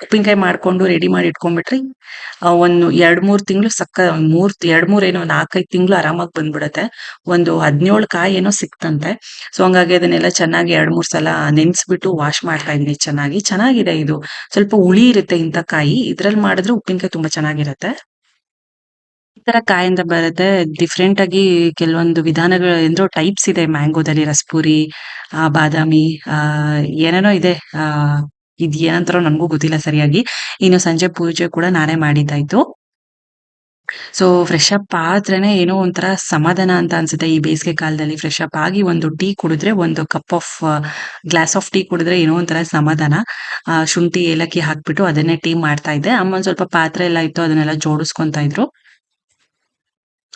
ಉಪ್ಪಿನಕಾಯಿ ಮಾಡ್ಕೊಂಡು ರೆಡಿ ಮಾಡಿ ಇಟ್ಕೊಂಡ್ಬಿಟ್ರಿ ಒಂದು ಎರಡ್ ಮೂರ್ ತಿಂಗಳು ಸಕ್ಕ, ಮೂರ್ ಎರಡ್ ಮೂರ್ ಏನೋ ನಾಲ್ಕೈದು ತಿಂಗಳು ಆರಾಮಾಗಿ ಬಂದ್ಬಿಡತ್ತೆ. ಒಂದು ಹದಿನೇಳು ಕಾಯಿ ಏನೋ ಸಿಕ್ತಂತೆ. ಸೊ, ಹಂಗಾಗಿ ಅದನ್ನೆಲ್ಲ ಚೆನ್ನಾಗಿ ಎರಡ್ ಮೂರ್ ಸಲ ನೆನ್ಸ್ಬಿಟ್ಟು ವಾಶ್ ಮಾಡ್ತಾ ಇದೀನಿ ಚೆನ್ನಾಗಿ. ಚೆನ್ನಾಗಿದೆ ಇದು. ಸ್ವಲ್ಪ ಹುಳಿ ಇರುತ್ತೆ ಇಂಥ ಕಾಯಿ. ಇದ್ರಲ್ಲಿ ಮಾಡಿದ್ರೆ ಉಪ್ಪಿನಕಾಯಿ ತುಂಬಾ ಚೆನ್ನಾಗಿರತ್ತೆ. ಈ ತರ ಕಾಯಿಂದ ಬರುತ್ತೆ. ಡಿಫ್ರೆಂಟ್ ಆಗಿ ಕೆಲವೊಂದು ವಿಧಾನಗಳು, ಎಂದ್ರೋ ಟೈಪ್ಸ್ ಇದೆ ಮ್ಯಾಂಗೋದಲ್ಲಿ ರಸ್ಪುರಿ, ಆ, ಬಾದಾಮಿ ಏನೇನೋ ಇದೆ, ಆ ಇದ್ ಏನಂತಾರೋ ನನ್ಗೂ ಗೊತ್ತಿಲ್ಲ ಸರಿಯಾಗಿ. ಇನ್ನು ಸಂಜೆ ಪೂಜೆ ಕೂಡ ನಾನೇ ಮಾಡಿದ್ದಾಯ್ತು. ಸೊ ಫ್ರೆಶ್ ಅಪ್ ಆದ್ರೇನೆ ಏನೋ ಒಂಥರ ಸಮಾಧಾನ ಅಂತ ಅನ್ಸುತ್ತೆ ಈ ಬೇಸಿಗೆ ಕಾಲದಲ್ಲಿ ಫ್ರೆಶ್ ಅಪ್ ಆಗಿ ಒಂದು ಟೀ ಕುಡಿದ್ರೆ, ಒಂದು cup of glass of tea ಕುಡಿದ್ರೆ ಏನೋ ಒಂಥರ ಸಮಾಧಾನ. ಶುಂಠಿ ಏಲಕ್ಕಿ ಹಾಕ್ಬಿಟ್ಟು ಅದನ್ನೇ ಟೀ ಮಾಡ್ತಾ ಇದ್ದೆ. ಅಮ್ಮ ಸ್ವಲ್ಪ ಪಾತ್ರೆ ಎಲ್ಲ ಇತ್ತು, ಅದನ್ನೆಲ್ಲ ಜೋಡಿಸ್ಕೊಂತ ಇದ್ರು.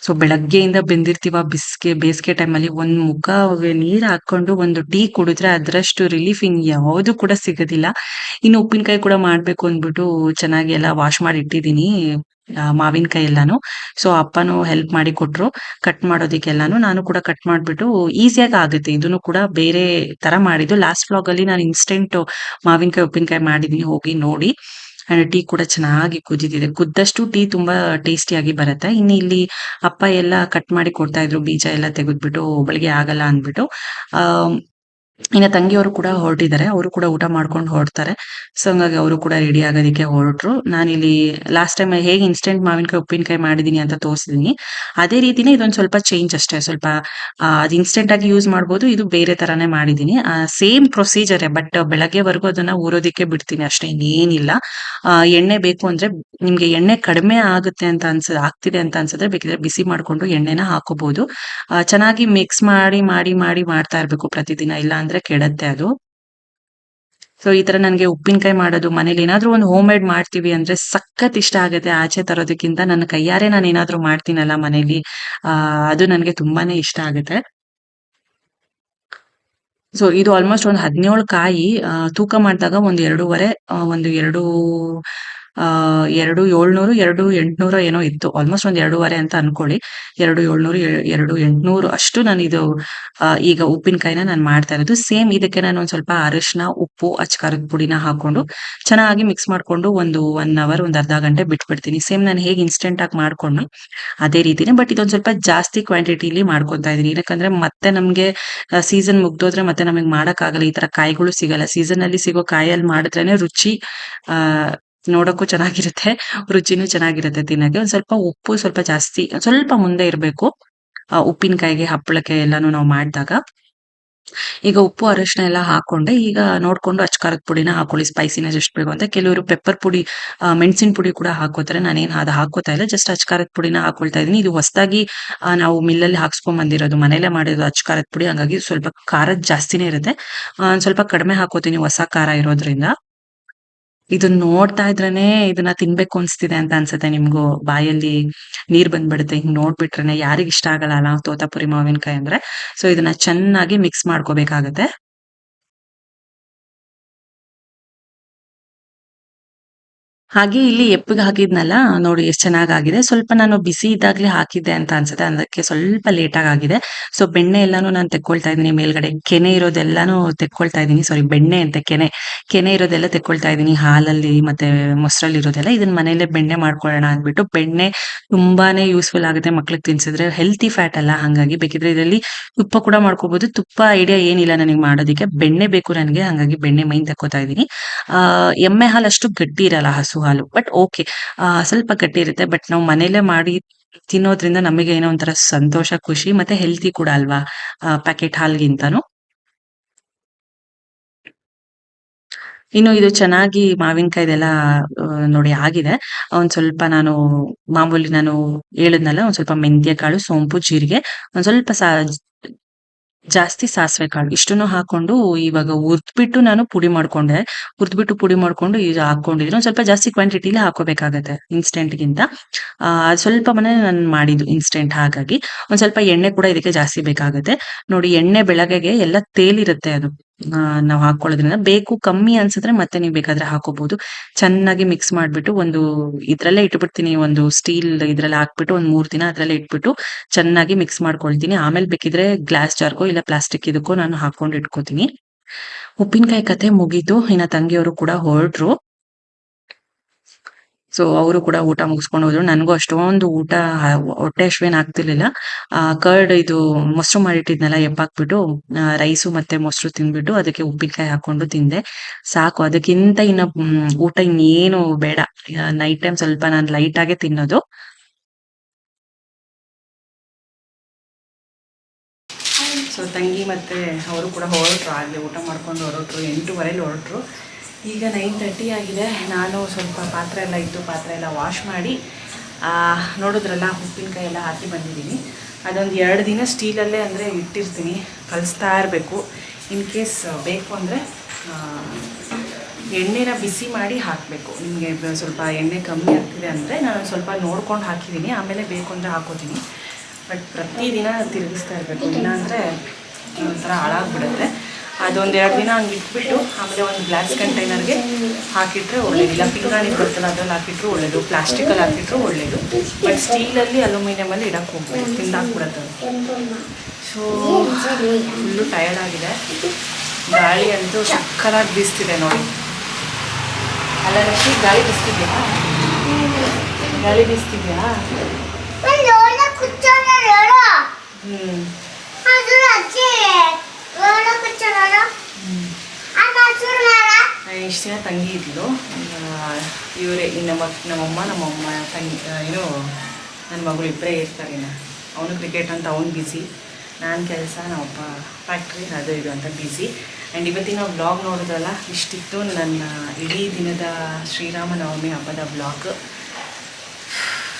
ಸೊ ಬೆಳಗ್ಗೆಯಿಂದ ಬೆಂದಿರ್ತೀವ ಬಿಸ್ಗೆ ಬೇಸಿಗೆ ಟೈಮಲ್ಲಿ ಒಂದ್ ಮುಖ ನೀರ್ ಹಾಕೊಂಡು ಒಂದು ಟೀ ಕುಡಿದ್ರೆ ಅದ್ರಷ್ಟು ರಿಲೀಫ್ ಇನ್ ಯಾವುದು ಕೂಡ ಸಿಗೋದಿಲ್ಲ. ಇನ್ನು ಉಪ್ಪಿನಕಾಯಿ ಕೂಡ ಮಾಡ್ಬೇಕು ಅಂದ್ಬಿಟ್ಟು ಚೆನ್ನಾಗಿ ಎಲ್ಲ ವಾಶ್ ಮಾಡಿ ಇಟ್ಟಿದೀನಿ ಆ, ಮಾವಿನಕಾಯಿ ಎಲ್ಲಾನು. ಸೊ ಅಪ್ಪನು ಹೆಲ್ಪ್ ಮಾಡಿ ಕೊಟ್ರು ಕಟ್ ಮಾಡೋದಿಕ್ಕೆಲ್ಲಾನು ನಾನು ಕೂಡ ಕಟ್ ಮಾಡ್ಬಿಟ್ಟು ಈಸಿಯಾಗಿ ಆಗುತ್ತೆ. ಇದನ್ನು ಕೂಡ ಬೇರೆ ತರ ಮಾಡಿದ್ದು. ಲಾಸ್ಟ್ ವ್ಲಾಗ್ ಅಲ್ಲಿ ನಾನು ಇನ್ಸ್ಟೆಂಟ್ ಮಾವಿನಕಾಯಿ ಉಪ್ಪಿನಕಾಯಿ ಮಾಡಿದೀನಿ ಹೋಗಿ ನೋಡಿ. ಟೀ ಕೂಡ ಚೆನ್ನಾಗಿ ಕುದಿದಿದೆ. ಕುದ್ದಷ್ಟು ಟೀ ತುಂಬಾ ಟೇಸ್ಟಿಯಾಗಿ ಬರುತ್ತೆ. ಇನ್ನು ಇಲ್ಲಿ ಅಪ್ಪ ಎಲ್ಲ ಕಟ್ ಮಾಡಿ ಕೊಡ್ತಾ ಇದ್ರು, ಬೀಜ ಎಲ್ಲ ತೆಗೆದ್ಬಿಟ್ಟು ಬೆಳಿಗ್ಗೆ ಆಗಲ್ಲ ಅಂದ್ಬಿಟ್ಟು. ಆ ಇನ್ನು ತಂಗಿಯವರು ಕೂಡ ಹೊರಟಿದ್ದಾರೆ. ಅವರು ಕೂಡ ಊಟ ಮಾಡ್ಕೊಂಡು ಹೊರಡ್ತಾರೆ. ಸೊ ಹಂಗಾಗಿ ಅವರು ಕೂಡ ರೆಡಿ ಆಗೋದಕ್ಕೆ ಹೊರಟ್ರು. ಇಲ್ಲಿ ಲಾಸ್ಟ್ ಟೈಮ್ ಹೇಗೆ ಇನ್ಸ್ಟೆಂಟ್ ಮಾವಿನಕಾಯಿ, ಉಪ್ಪಿನಕಾಯಿ ಮಾಡಿದೀನಿ ಅಂತ ತೋರಿಸಿದೀನಿ. ಅದೇ ರೀತಿನೇ ಇದೊಂದು ಸ್ವಲ್ಪ ಚೇಂಜ್ ಅಷ್ಟೇ. ಸ್ವಲ್ಪ ಅದು ಇನ್ಸ್ಟೆಂಟ್ ಆಗಿ ಯೂಸ್ ಮಾಡ್ಬೋದು. ಇದು ಬೇರೆ ತರಾನೇ ಮಾಡಿದೀನಿ. ಸೇಮ್ ಪ್ರೊಸೀಜರ್ ಬಟ್ ಬೆಳಗ್ಗೆವರೆಗೂ ಅದನ್ನ ಊರೋದಿಕ್ಕೆ ಬಿಡ್ತೀನಿ ಅಷ್ಟೇ. ಇನ್ನೇನಿಲ್ಲ. ಎಣ್ಣೆ ಬೇಕು ಅಂದ್ರೆ ನಿಮ್ಗೆ ಎಣ್ಣೆ ಕಡಿಮೆ ಆಗುತ್ತೆ ಅಂತ ಅನ್ಸ, ಆಗ್ತಿದೆ ಅಂತ ಅನ್ಸಿದ್ರೆ ಬೇಕಿದ್ರೆ ಬಿಸಿ ಮಾಡ್ಕೊಂಡು ಎಣ್ಣೆನ ಹಾಕೋಬಹುದು ಚೆನ್ನಾಗಿ ಮಿಕ್ಸ್ ಮಾಡಿ ಮಾಡಿ ಮಾಡಿ ಮಾಡ್ತಾ ಇರ್ಬೇಕು ಪ್ರತಿದಿನ. ಇಲ್ಲ ಅಂದ್ರೆ ಕೆಡತ್ತೆ ಅದು. ಸೊ ಈ ತರ ನನಗೆ ಉಪ್ಪಿನಕಾಯಿ ಮಾಡೋದು, ಮನೇಲಿ ಏನಾದ್ರೂ ಒಂದು ಹೋಮ್ ಮೇಡ್ ಮಾಡ್ತೀವಿ ಅಂದ್ರೆ ಸಖತ್ ಇಷ್ಟ ಆಗುತ್ತೆ ಆಚೆ ತರೋದಕ್ಕಿಂತ ನನ್ನ ಕೈಯಾರೆ ನಾನು ಏನಾದ್ರೂ ಮಾಡ್ತೀನಲ್ಲ ಮನೇಲಿ, ಆ, ಅದು ನನಗೆ ತುಂಬಾನೇ ಇಷ್ಟ ಆಗುತ್ತೆ. ಸೊ ಇದು ಆಲ್ಮೋಸ್ಟ್ ಒಂದು ಹದಿನೇಳು ಕಾಯಿ ತೂಕ ಮಾಡಿದಾಗ ಒಂದು ಎರಡೂವರೆ ಒಂದು ಎರಡು ಎರಡು ಏಳ್ನೂರು, ಎರಡು ಎಂಟ್ನೂರ ಏನೋ ಇತ್ತು. ಆಲ್ಮೋಸ್ಟ್ ಒಂದು ಎರಡೂವರೆ ಅಂತ ಅನ್ಕೊಳ್ಳಿ. ಎರಡು ಏಳ್ನೂರು, ಎರಡು ಎಂಟ್ನೂರು ಅಷ್ಟು ನಾನು ಇದು ಈಗ ಉಪ್ಪಿನಕಾಯಿನ ನಾನು ಮಾಡ್ತಾ ಇರೋದು. ಸೇಮ್ ಇದಕ್ಕೆ ನಾನು ಒಂದ್ ಸ್ವಲ್ಪ ಅರಿಶಿನ ಉಪ್ಪು, ಅಚ್ಕಾರದ ಪುಡಿನ ಹಾಕೊಂಡು ಚೆನ್ನಾಗಿ ಮಿಕ್ಸ್ ಮಾಡ್ಕೊಂಡು ಒಂದು ಒನ್ ಅವರ್ ಒಂದು ಅರ್ಧ ಗಂಟೆ ಬಿಟ್ಬಿಡ್ತೀನಿ. ಸೇಮ್ ನಾನು ಹೇಗೆ ಇನ್ಸ್ಟೆಂಟ್ ಆಗಿ ಮಾಡ್ಕೊಂಡು ಅದೇ ರೀತಿನೇ ಬಟ್ ಇದೊಂದ್ ಸ್ವಲ್ಪ ಜಾಸ್ತಿ ಕ್ವಾಂಟಿಟಿಲಿ ಮಾಡ್ಕೊತಾ ಇದೀನಿ ಯಾಕಂದ್ರೆ ಮತ್ತೆ ನಮ್ಗೆ ಸೀಸನ್ ಮುಗ್ದೋದ್ರೆ ಮತ್ತೆ ನಮಗೆ ಮಾಡಕ್ಕಾಗಲ್ಲ. ಈ ತರ ಕಾಯಿಗಳು ಸಿಗಲ್ಲ. ಸೀಸನ್ ಅಲ್ಲಿ ಸಿಗೋ ಕಾಯಲ್ಲಿ ಮಾಡಿದ್ರೇನೆ ರುಚಿ, ಆ ನೋಡಕ್ಕೂ ಚೆನ್ನಾಗಿರುತ್ತೆ, ರುಚಿನೂ ಚೆನ್ನಾಗಿರುತ್ತೆ ತಿನ್ನಕ್ಕೆ. ಒಂದ್ ಸ್ವಲ್ಪ ಉಪ್ಪು ಸ್ವಲ್ಪ ಜಾಸ್ತಿ, ಸ್ವಲ್ಪ ಮುಂದೆ ಇರ್ಬೇಕು. ಉಪ್ಪಿನಕಾಯಿಗೆ, ಹಪ್ಪಳಕ್ಕೆ ಎಲ್ಲಾನು ನಾವು ಮಾಡಿದಾಗ. ಈಗ ಉಪ್ಪು, ಅರಶಿನ ಎಲ್ಲ ಹಾಕೊಂಡೆ, ಈಗ ನೋಡ್ಕೊಂಡು ಅಚ್ಕಾರದ ಪುಡಿನ ಹಾಕೊಳ್ಳಿ ಸ್ಪೈಸಿನ ಎಷ್ಟು ಬೇಕು ಅಂತ. ಕೆಲವರು ಪೆಪ್ಪರ್ ಪುಡಿ ಮೆಣಸಿನ ಪುಡಿ ಕೂಡ ಹಾಕೋತಾರೆ. ನಾನೇನು ಅದು ಹಾಕೋತಾ ಇಲ್ಲ ಜಸ್ಟ್ ಅಚ್ಕಾರದ ಪುಡಿನ ಹಾಕೊಳ್ತಾ ಇದೀನಿ. ಇದು ಹೊಸದಾಗಿ ನಾವು ಮಿಲ್ಲಲ್ಲಿ ಹಾಕ್ಸ್ಕೊಂಡ್ ಬಂದಿರೋದು, ಮನೇಲೆ ಮಾಡಿರೋದು ಅಚ್ಕಾರದ ಪುಡಿ. ಹಂಗಾಗಿ ಸ್ವಲ್ಪ ಖಾರದ ಜಾಸ್ತಿನೇ ಇರುತ್ತೆ. ಸ್ವಲ್ಪ ಕಡಿಮೆ ಹಾಕೋತೀನಿ, ಹೊಸ ಖಾರ ಇರೋದ್ರಿಂದ. ಇದನ್ನ ನೋಡ್ತಾ ಇದ್ರೇನೆ ಇದನ್ನ ತಿನ್ಬೇಕು ಅನ್ಸ್ತಿದೆ ಅಂತ ಅನ್ಸುತ್ತೆ ನಿಮ್ಗೂ. ಬಾಯಲ್ಲಿ ನೀರ್ ಬಂದ್ಬಿಡುತ್ತೆ, ಹಿಂಗ್ ನೋಡ್ಬಿಟ್ರೇನೆ ಯಾರಿಗ್ ಇಷ್ಟ ಆಗಲ್ಲ ಅಲ್ಲ, ತೋತಾಪುರಿ ಮಾವಿನಕಾಯಿ ಅಂದ್ರೆ. ಸೊ ಇದನ್ನ ಚೆನ್ನಾಗಿ ಮಿಕ್ಸ್ ಮಾಡ್ಕೋಬೇಕಾಗತ್ತೆ. ಹಾಗೆ ಇಲ್ಲಿ ಎಪ್ಪಿಗೆ ಹಾಕಿದ್ನಲ್ಲ, ನೋಡಿ ಎಷ್ಟ್ ಚೆನ್ನಾಗಾಗಿದೆ. ಸ್ವಲ್ಪ ನಾನು ಬಿಸಿ ಇದ್ದಾಗ್ಲೇ ಹಾಕಿದ್ದೆ ಅಂತ ಅನ್ಸುತ್ತೆ. ಅದಕ್ಕೆ ಸ್ವಲ್ಪ ಲೇಟ್ ಆಗಿ ಆಗಿದೆ ಸೊ ಬೆಣ್ಣೆ ಎಲ್ಲಾನು ನಾನು ತೆಕ್ಕೊಳ್ತಾ ಇದೀನಿ ಮೇಲ್ಗಡೆ. ಕೆನೆ ಇರೋದೆಲ್ಲಾನು ತೆಕ್ಕೊಳ್ತಾ ಇದ್ದೀನಿ. ಸಾರಿ ಬೆಣ್ಣೆ ಅಂತ ಕೆನೆ. ಕೆನೆ ಇರೋದೆಲ್ಲ ತೆಕ್ಕೊಳ್ತಾ ಇದೀನಿ ಹಾಲಲ್ಲಿ ಮತ್ತೆ ಮೊಸರಲ್ಲಿ ಇರೋದೆಲ್ಲ. ಇದನ್ನ ಮನೆಯಲ್ಲೇ ಬೆಣ್ಣೆ ಮಾಡ್ಕೊಳ್ಳೋಣ ಅಂದ್ಬಿಟ್ಟು ಬೆಣ್ಣೆ ತುಂಬಾನೇ ಯೂಸ್ಫುಲ್ ಆಗುತ್ತೆ ಮಕ್ಳಿಗೆ ತಿನ್ಸಿದ್ರೆ. ಹೆಲ್ತಿ ಫ್ಯಾಟ್ ಅಲ್ಲ, ಹಂಗಾಗಿ. ಬೇಕಿದ್ರೆ ಇದರಲ್ಲಿ ತುಪ್ಪ ಕೂಡ ಮಾಡ್ಕೋಬಹುದು ತುಪ್ಪ ಐಡಿಯಾ ಏನಿಲ್ಲ ನನಗೆ ಮಾಡೋದಕ್ಕೆ. ಬೆಣ್ಣೆ ಬೇಕು ನನಗೆ. ಹಂಗಾಗಿ ಬೆಣ್ಣೆ ಮೈನ್ ತಕ್ಕೋತಾ ಇದೀನಿ ಆ, ಎಮ್ಮೆ ಹಾಲು ಅಷ್ಟು ಗಟ್ಟಿ ಇರಲ್ಲ ಹಸು. ಹಾಲು. ಬಟ್ ಓಕೆ ಸ್ವಲ್ಪ ಗಟ್ಟಿ ಇರುತ್ತೆ. ಬಟ್ ನಾವು ಮನೇಲೆ ಮಾಡಿ ತಿನ್ನೋದ್ರಿಂದ ನಮಗೆ ಏನೋ ಒಂಥರ ಸಂತೋಷ, ಖುಷಿ ಮತ್ತೆ ಹೆಲ್ತಿ ಕೂಡ ಅಲ್ವಾ? ಪ್ಯಾಕೆಟ್ ಹಾಲ್ಗಿಂತಾನು. ಇನ್ನು ಇದು ಚೆನ್ನಾಗಿ ಮಾವಿನಕಾಯ್ದೆಲ್ಲ ಇದೆಲ್ಲ ನೋಡಿ ಆಗಿದೆ. ಒಂದ್ ಸ್ವಲ್ಪ ನಾನು ಮಾಮೂಲಿ ನಾನು ಹೇಳದ್ನಲ್ಲ, ಒಂದ್ ಸ್ವಲ್ಪ ಮೆಂತ್ಯ ಕಾಳು ಸೋಂಪು, ಜೀರಿಗೆ, ಒಂದ್ ಸ್ವಲ್ಪ ಸಾ ಜಾಸ್ತಿ ಸಾಸಿವೆ ಕಾಳು. ಇಷ್ಟನ್ನು ಹಾಕೊಂಡು ಇವಾಗ ಹುರ್ದ್ಬಿಟ್ಟು ನಾನು ಪುಡಿ ಮಾಡ್ಕೊಂಡೆ. ಹುರ್ದ್ಬಿಟ್ಟು ಪುಡಿ ಮಾಡ್ಕೊಂಡು ಇದು ಹಾಕೊಂಡಿದ್ರು ಒಂದ್ ಸ್ವಲ್ಪ ಜಾಸ್ತಿ ಕ್ವಾಂಟಿಟಿಲಿ ಹಾಕೋಬೇಕಾಗತ್ತೆ ಇನ್ಸ್ಟೆಂಟ್ ಗಿಂತ. ಆ ಸ್ವಲ್ಪ ಮನೆ ನಾನು ಮಾಡಿದ್ದು ಇನ್ಸ್ಟೆಂಟ್ ಹಾಗಾಗಿ. ಒಂದ್ ಸ್ವಲ್ಪ ಎಣ್ಣೆ ಕೂಡ ಇದಕ್ಕೆ ಜಾಸ್ತಿ ಬೇಕಾಗುತ್ತೆ. ನೋಡಿ ಎಣ್ಣೆ ಬೆಳಗ್ಗೆಗೆ ಎಲ್ಲ ತೇಲಿರುತ್ತೆ ಅದು. ನಾವು ಹಾಕೊಳ್ಳೋದ್ರಿಂದ. ಬೇಕು ಕಮ್ಮಿ ಅನ್ಸಿದ್ರೆ ಮತ್ತೆ ನೀವು ಬೇಕಾದ್ರೆ ಹಾಕೋಬಹುದು ಚೆನ್ನಾಗಿ ಮಿಕ್ಸ್ ಮಾಡ್ಬಿಟ್ಟು ಒಂದು ಇದ್ರಲ್ಲೇ ಇಟ್ಬಿಡ್ತೀನಿ. ಒಂದು ಸ್ಟೀಲ್ ಇದ್ರಲ್ಲಿ ಹಾಕ್ಬಿಟ್ಟು ಒಂದ್ ಮೂರ್ ದಿನ ಅದ್ರಲ್ಲೇ ಇಟ್ಬಿಟ್ಟು ಚೆನ್ನಾಗಿ ಮಿಕ್ಸ್ ಮಾಡ್ಕೊಳ್ತೀನಿ. ಆಮೇಲೆ ಬೇಕಿದ್ರೆ ಗ್ಲಾಸ್ ಜಾರ್ಗೋ ಇಲ್ಲ ಪ್ಲಾಸ್ಟಿಕ್ ಇದಕ್ಕೋ ನಾನು ಹಾಕೊಂಡು ಇಟ್ಕೋತೀನಿ. ಉಪ್ಪಿನಕಾಯಿ ಕತೆ ಮುಗೀತು. ಇನ್ನ ತಂಗಿಯವರು ಕೂಡ ಹೊರಟ್ರು. ಸೊ ಅವರು ಕೂಡ ಊಟ ಮುಗಿಸ್ಕೊಂಡು ಹೋದ್ರು. ನನಗೂ ಅಷ್ಟೊಂದು ಊಟ ಹೊಟ್ಟೆ ಅಷ್ಟೇನು ಆಗ್ತಿರ್ಲಿಲ್ಲ. ಆ ಕರ್ಡ್ ಇದು ಮೊಸರು ಮಾಡಿಟ್ಟಿದ್ನಲ್ಲ, ಎಪ್ಪಾಕ್ಬಿಟ್ಟು ರೈಸು ಮತ್ತೆ ಮೊಸರು ತಿನ್ಬಿಟ್ಟು ಅದಕ್ಕೆ ಉಪ್ಪಿನಕಾಯಿ ಹಾಕೊಂಡು ತಿಂದೆ. ಸಾಕು. ಅದಕ್ಕಿಂತ ಇನ್ನ ಊಟ ಇನ್ನೇನು ಬೇಡ. ನೈಟ್ ಟೈಮ್ ಸ್ವಲ್ಪ ನಾನು ಲೈಟ್ ಆಗೇ ತಿನ್ನೋದು. ಸೊ ತಂಗಿ ಮತ್ತೆ ಅವರು ಕೂಡ ಹೊರಟ್ರು ಆಗಲಿ ಊಟ ಮಾಡ್ಕೊಂಡು ಹೊರಟ್ರು, ಎಂಟೂವರೆಲಿ ಹೊರಟ್ರು. ಈಗ ನೈನ್ ತರ್ಟಿ ಆಗಿದೆ. ನಾನು ಸ್ವಲ್ಪ ಪಾತ್ರೆ ಎಲ್ಲ ಇತ್ತು ಪಾತ್ರೆ ಎಲ್ಲ ವಾಶ್ ಮಾಡಿ ನೋಡಿದ್ರಲ್ಲ, ಉಪ್ಪಿನಕಾಯಿ ಎಲ್ಲ ಹಾಕಿ ಬಂದಿದ್ದೀನಿ. ಅದೊಂದು ಎರಡು ದಿನ ಸ್ಟೀಲಲ್ಲೇ ಅಂದರೆ ಇಟ್ಟಿರ್ತೀನಿ. ಕಲಿಸ್ತಾ ಇರಬೇಕು. ಇನ್ ಕೇಸ್ ಬೇಕು ಅಂದರೆ ಎಣ್ಣೆನ ಬಿಸಿ ಮಾಡಿ ಹಾಕಬೇಕು. ನಿಮಗೆ ಸ್ವಲ್ಪ ಎಣ್ಣೆ ಕಮ್ಮಿ ಆಗ್ತಿದೆ ಅಂದರೆ ನಾನು ಸ್ವಲ್ಪ ನೋಡ್ಕೊಂಡು ಹಾಕಿದ್ದೀನಿ. ಆಮೇಲೆ ಬೇಕು ಅಂದರೆ ಹಾಕೋತೀನಿ. ಬಟ್ ಪ್ರತಿದಿನ ತಿರುಗಿಸ್ತಾ ಇರಬೇಕು. ಇಲ್ಲಾಂದರೆ ಒಂಥರ ಹಾಳಾಗ್ಬಿಡುತ್ತೆ. ಅದೊಂದು ಎರಡು ದಿನ ಹಂಗೆ ಇಟ್ಬಿಟ್ಟು ಆಮೇಲೆ ಒಂದು ಗ್ಲಾಸ್ ಕಂಟೈನರ್ಗೆ ಹಾಕಿಟ್ರೆ ಒಳ್ಳೇದು. ಇಲ್ಲ ಪಿಂಗಾಣಿ ಬರ್ತಲ್ಲ ಅದ್ರಲ್ಲಿ ಹಾಕಿಟ್ರು ಒಳ್ಳೇದು. ಪ್ಲಾಸ್ಟಿಕಲ್ಲಿ ಹಾಕಿಟ್ರು ಒಳ್ಳೇದು. ಬಟ್ ಸ್ಟೀಲಲ್ಲಿ ಅಲ್ಯೂಮಿನಿಯಮಲ್ಲಿ ಇಡಕ್ಕೆ ಹೋಗ್ಬೋದು ತಿಂದಾಕ್ಬಿಡತ್ತೆ ಸೊ ಫುಲ್ಲು ಟಯರ್ಡ್ ಆಗಿದೆ. ಗಾಳಿ ಅಂತೂ ಚಕ್ಕರಾಗಿ ಬೀಸ್ತಿದೆ ನೋಡಿ. ಅಲ್ಲ ರಶಿ ಗಾಳಿ ಬೀಸ್ತಿದ್ಯಾ? ಗಾಳಿ ಬೀಸ್ತಿದ್ಯಾ? ಹ್ಞೂ ಇಷ್ಟು ದಿನ ತಂಗಿ ಇದ್ಲು. ಇವರೇ ನಮ್ಮ ನಮ್ಮಮ್ಮ ನಮ್ಮಮ್ಮ, ತಂಗಿ ಏನು ನನ್ನ ಮಗಳು ಇಬ್ಬರೇ ಇರ್ತಾರೆ ಅವನು ಕ್ರಿಕೆಟ್ ಅಂತ ಅವ್ನು ಬಿಸಿ ನಾನು ಕೆಲಸ ನಮ್ಮಪ್ಪ ಫ್ಯಾಕ್ಟ್ರಿ ಅದು ಇದು ಅಂತ ಬಿಸಿ ಆ್ಯಂಡ್ ಇವತ್ತಿನ ಬ್ಲಾಗ್ ನೋಡಿದ್ರಲ್ಲ ಇಷ್ಟಿತ್ತು ನನ್ನ ಇಡೀ ದಿನದ ಶ್ರೀರಾಮನವಮಿ ಹಬ್ಬದ ಬ್ಲಾಗ್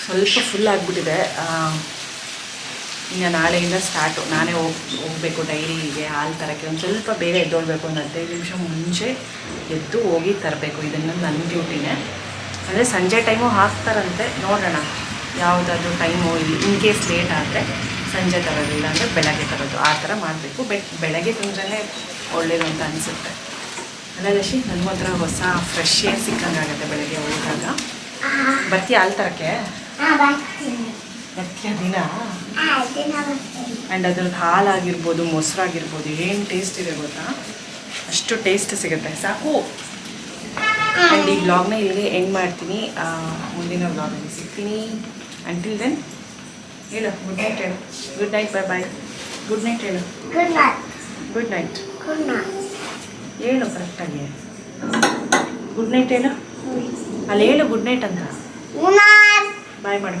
ಸ್ವಲ್ಪ ಫುಲ್ ಆಗಿಬಿಟ್ಟಿದೆ. ಇನ್ನು ನಾಳೆಯಿಂದ ಸ್ಟಾರ್ಟು ನಾನೇ ಹೋಗ್, ಹೋಗಬೇಕು ಡೈರಿಗೆ ಹಾಲು ತರೋಕ್ಕೆ. ಒಂದು ಸ್ವಲ್ಪ ಬೇಗ ಎದ್ದೋಳ್ಬೇಕು ಒಂದು ಹದಿನೈದು ನಿಮಿಷ ಮುಂಚೆ ಎದ್ದು ಹೋಗಿ ತರಬೇಕು. ಇದನ್ನು ನನ್ನ ಡ್ಯೂಟಿನೇ. ಅಂದರೆ ಸಂಜೆ ಟೈಮು ಹಾಕ್ತಾರಂತೆ. ನೋಡೋಣ ಯಾವುದಾದ್ರೂ ಟೈಮು ಇನ್ ಕೇಸ್ ಲೇಟ್ ಆದರೆ ಸಂಜೆ ತರೋದಿಲ್ಲ ಅಂದರೆ ಬೆಳಗ್ಗೆ ತರೋದು. ಆ ಥರ ಮಾಡಬೇಕು. ಬಟ್ ಬೆಳಗ್ಗೆ ತಿಂದ್ರೇ ಒಳ್ಳೇದು ಅಂತ ಅನಿಸುತ್ತೆ. ಅಲ್ಲ ನನ್ನ ಹತ್ರ ಹೊಸ ಫ್ರೆಶ್ ಏರ್ ಸಿಕ್ಕಂಗಾಗತ್ತೆ ಬೆಳಗ್ಗೆ ಹೋದಾಗ? ಬರ್ತೀಯ ಹಾಲು ತರಕ್ಕೆ? ಬರ್ತೀಯ ದಿನ. ಆ್ಯಂಡ್ ಅದ್ರದ್ದು ಹಾಲಾಗಿರ್ಬೋದು ಮೊಸರಾಗಿರ್ಬೋದು ಏನು ಟೇಸ್ಟ್ ಇದೆ ಗೊತ್ತಾ? ಅಷ್ಟು ಟೇಸ್ಟ್ ಸಿಗುತ್ತೆ ಸಾಕು. ಆ್ಯಂಡ್ ಈ ವ್ಲಾಗ್ನ ಇಲ್ಲಿಗೆ ಎಂಡ್ ಮಾಡ್ತೀನಿ. ಮುಂದಿನ ವ್ಲಾಗಲ್ಲಿ ಸಿಗ್ತೀನಿ. ಅಂಟಿಲ್ ದೆನ್ ಹೇಳು ಗುಡ್ ನೈಟ್ ಹೇಳು. Good night bye bye good night ಹೇಳು. ಗುಡ್ ನೈಟ್ ಗುಡ್ ನೈಟ್ ಹೇಳು ಕರೆಕ್ಟಾಗಿ ಗುಡ್ ನೈಟ್ ಹೇಳು. ಅಲ್ಲಿ ಹೇಳು ಗುಡ್ ನೈಟ್ ಅಂತ. ಬಾಯ್ ಮಾಡು.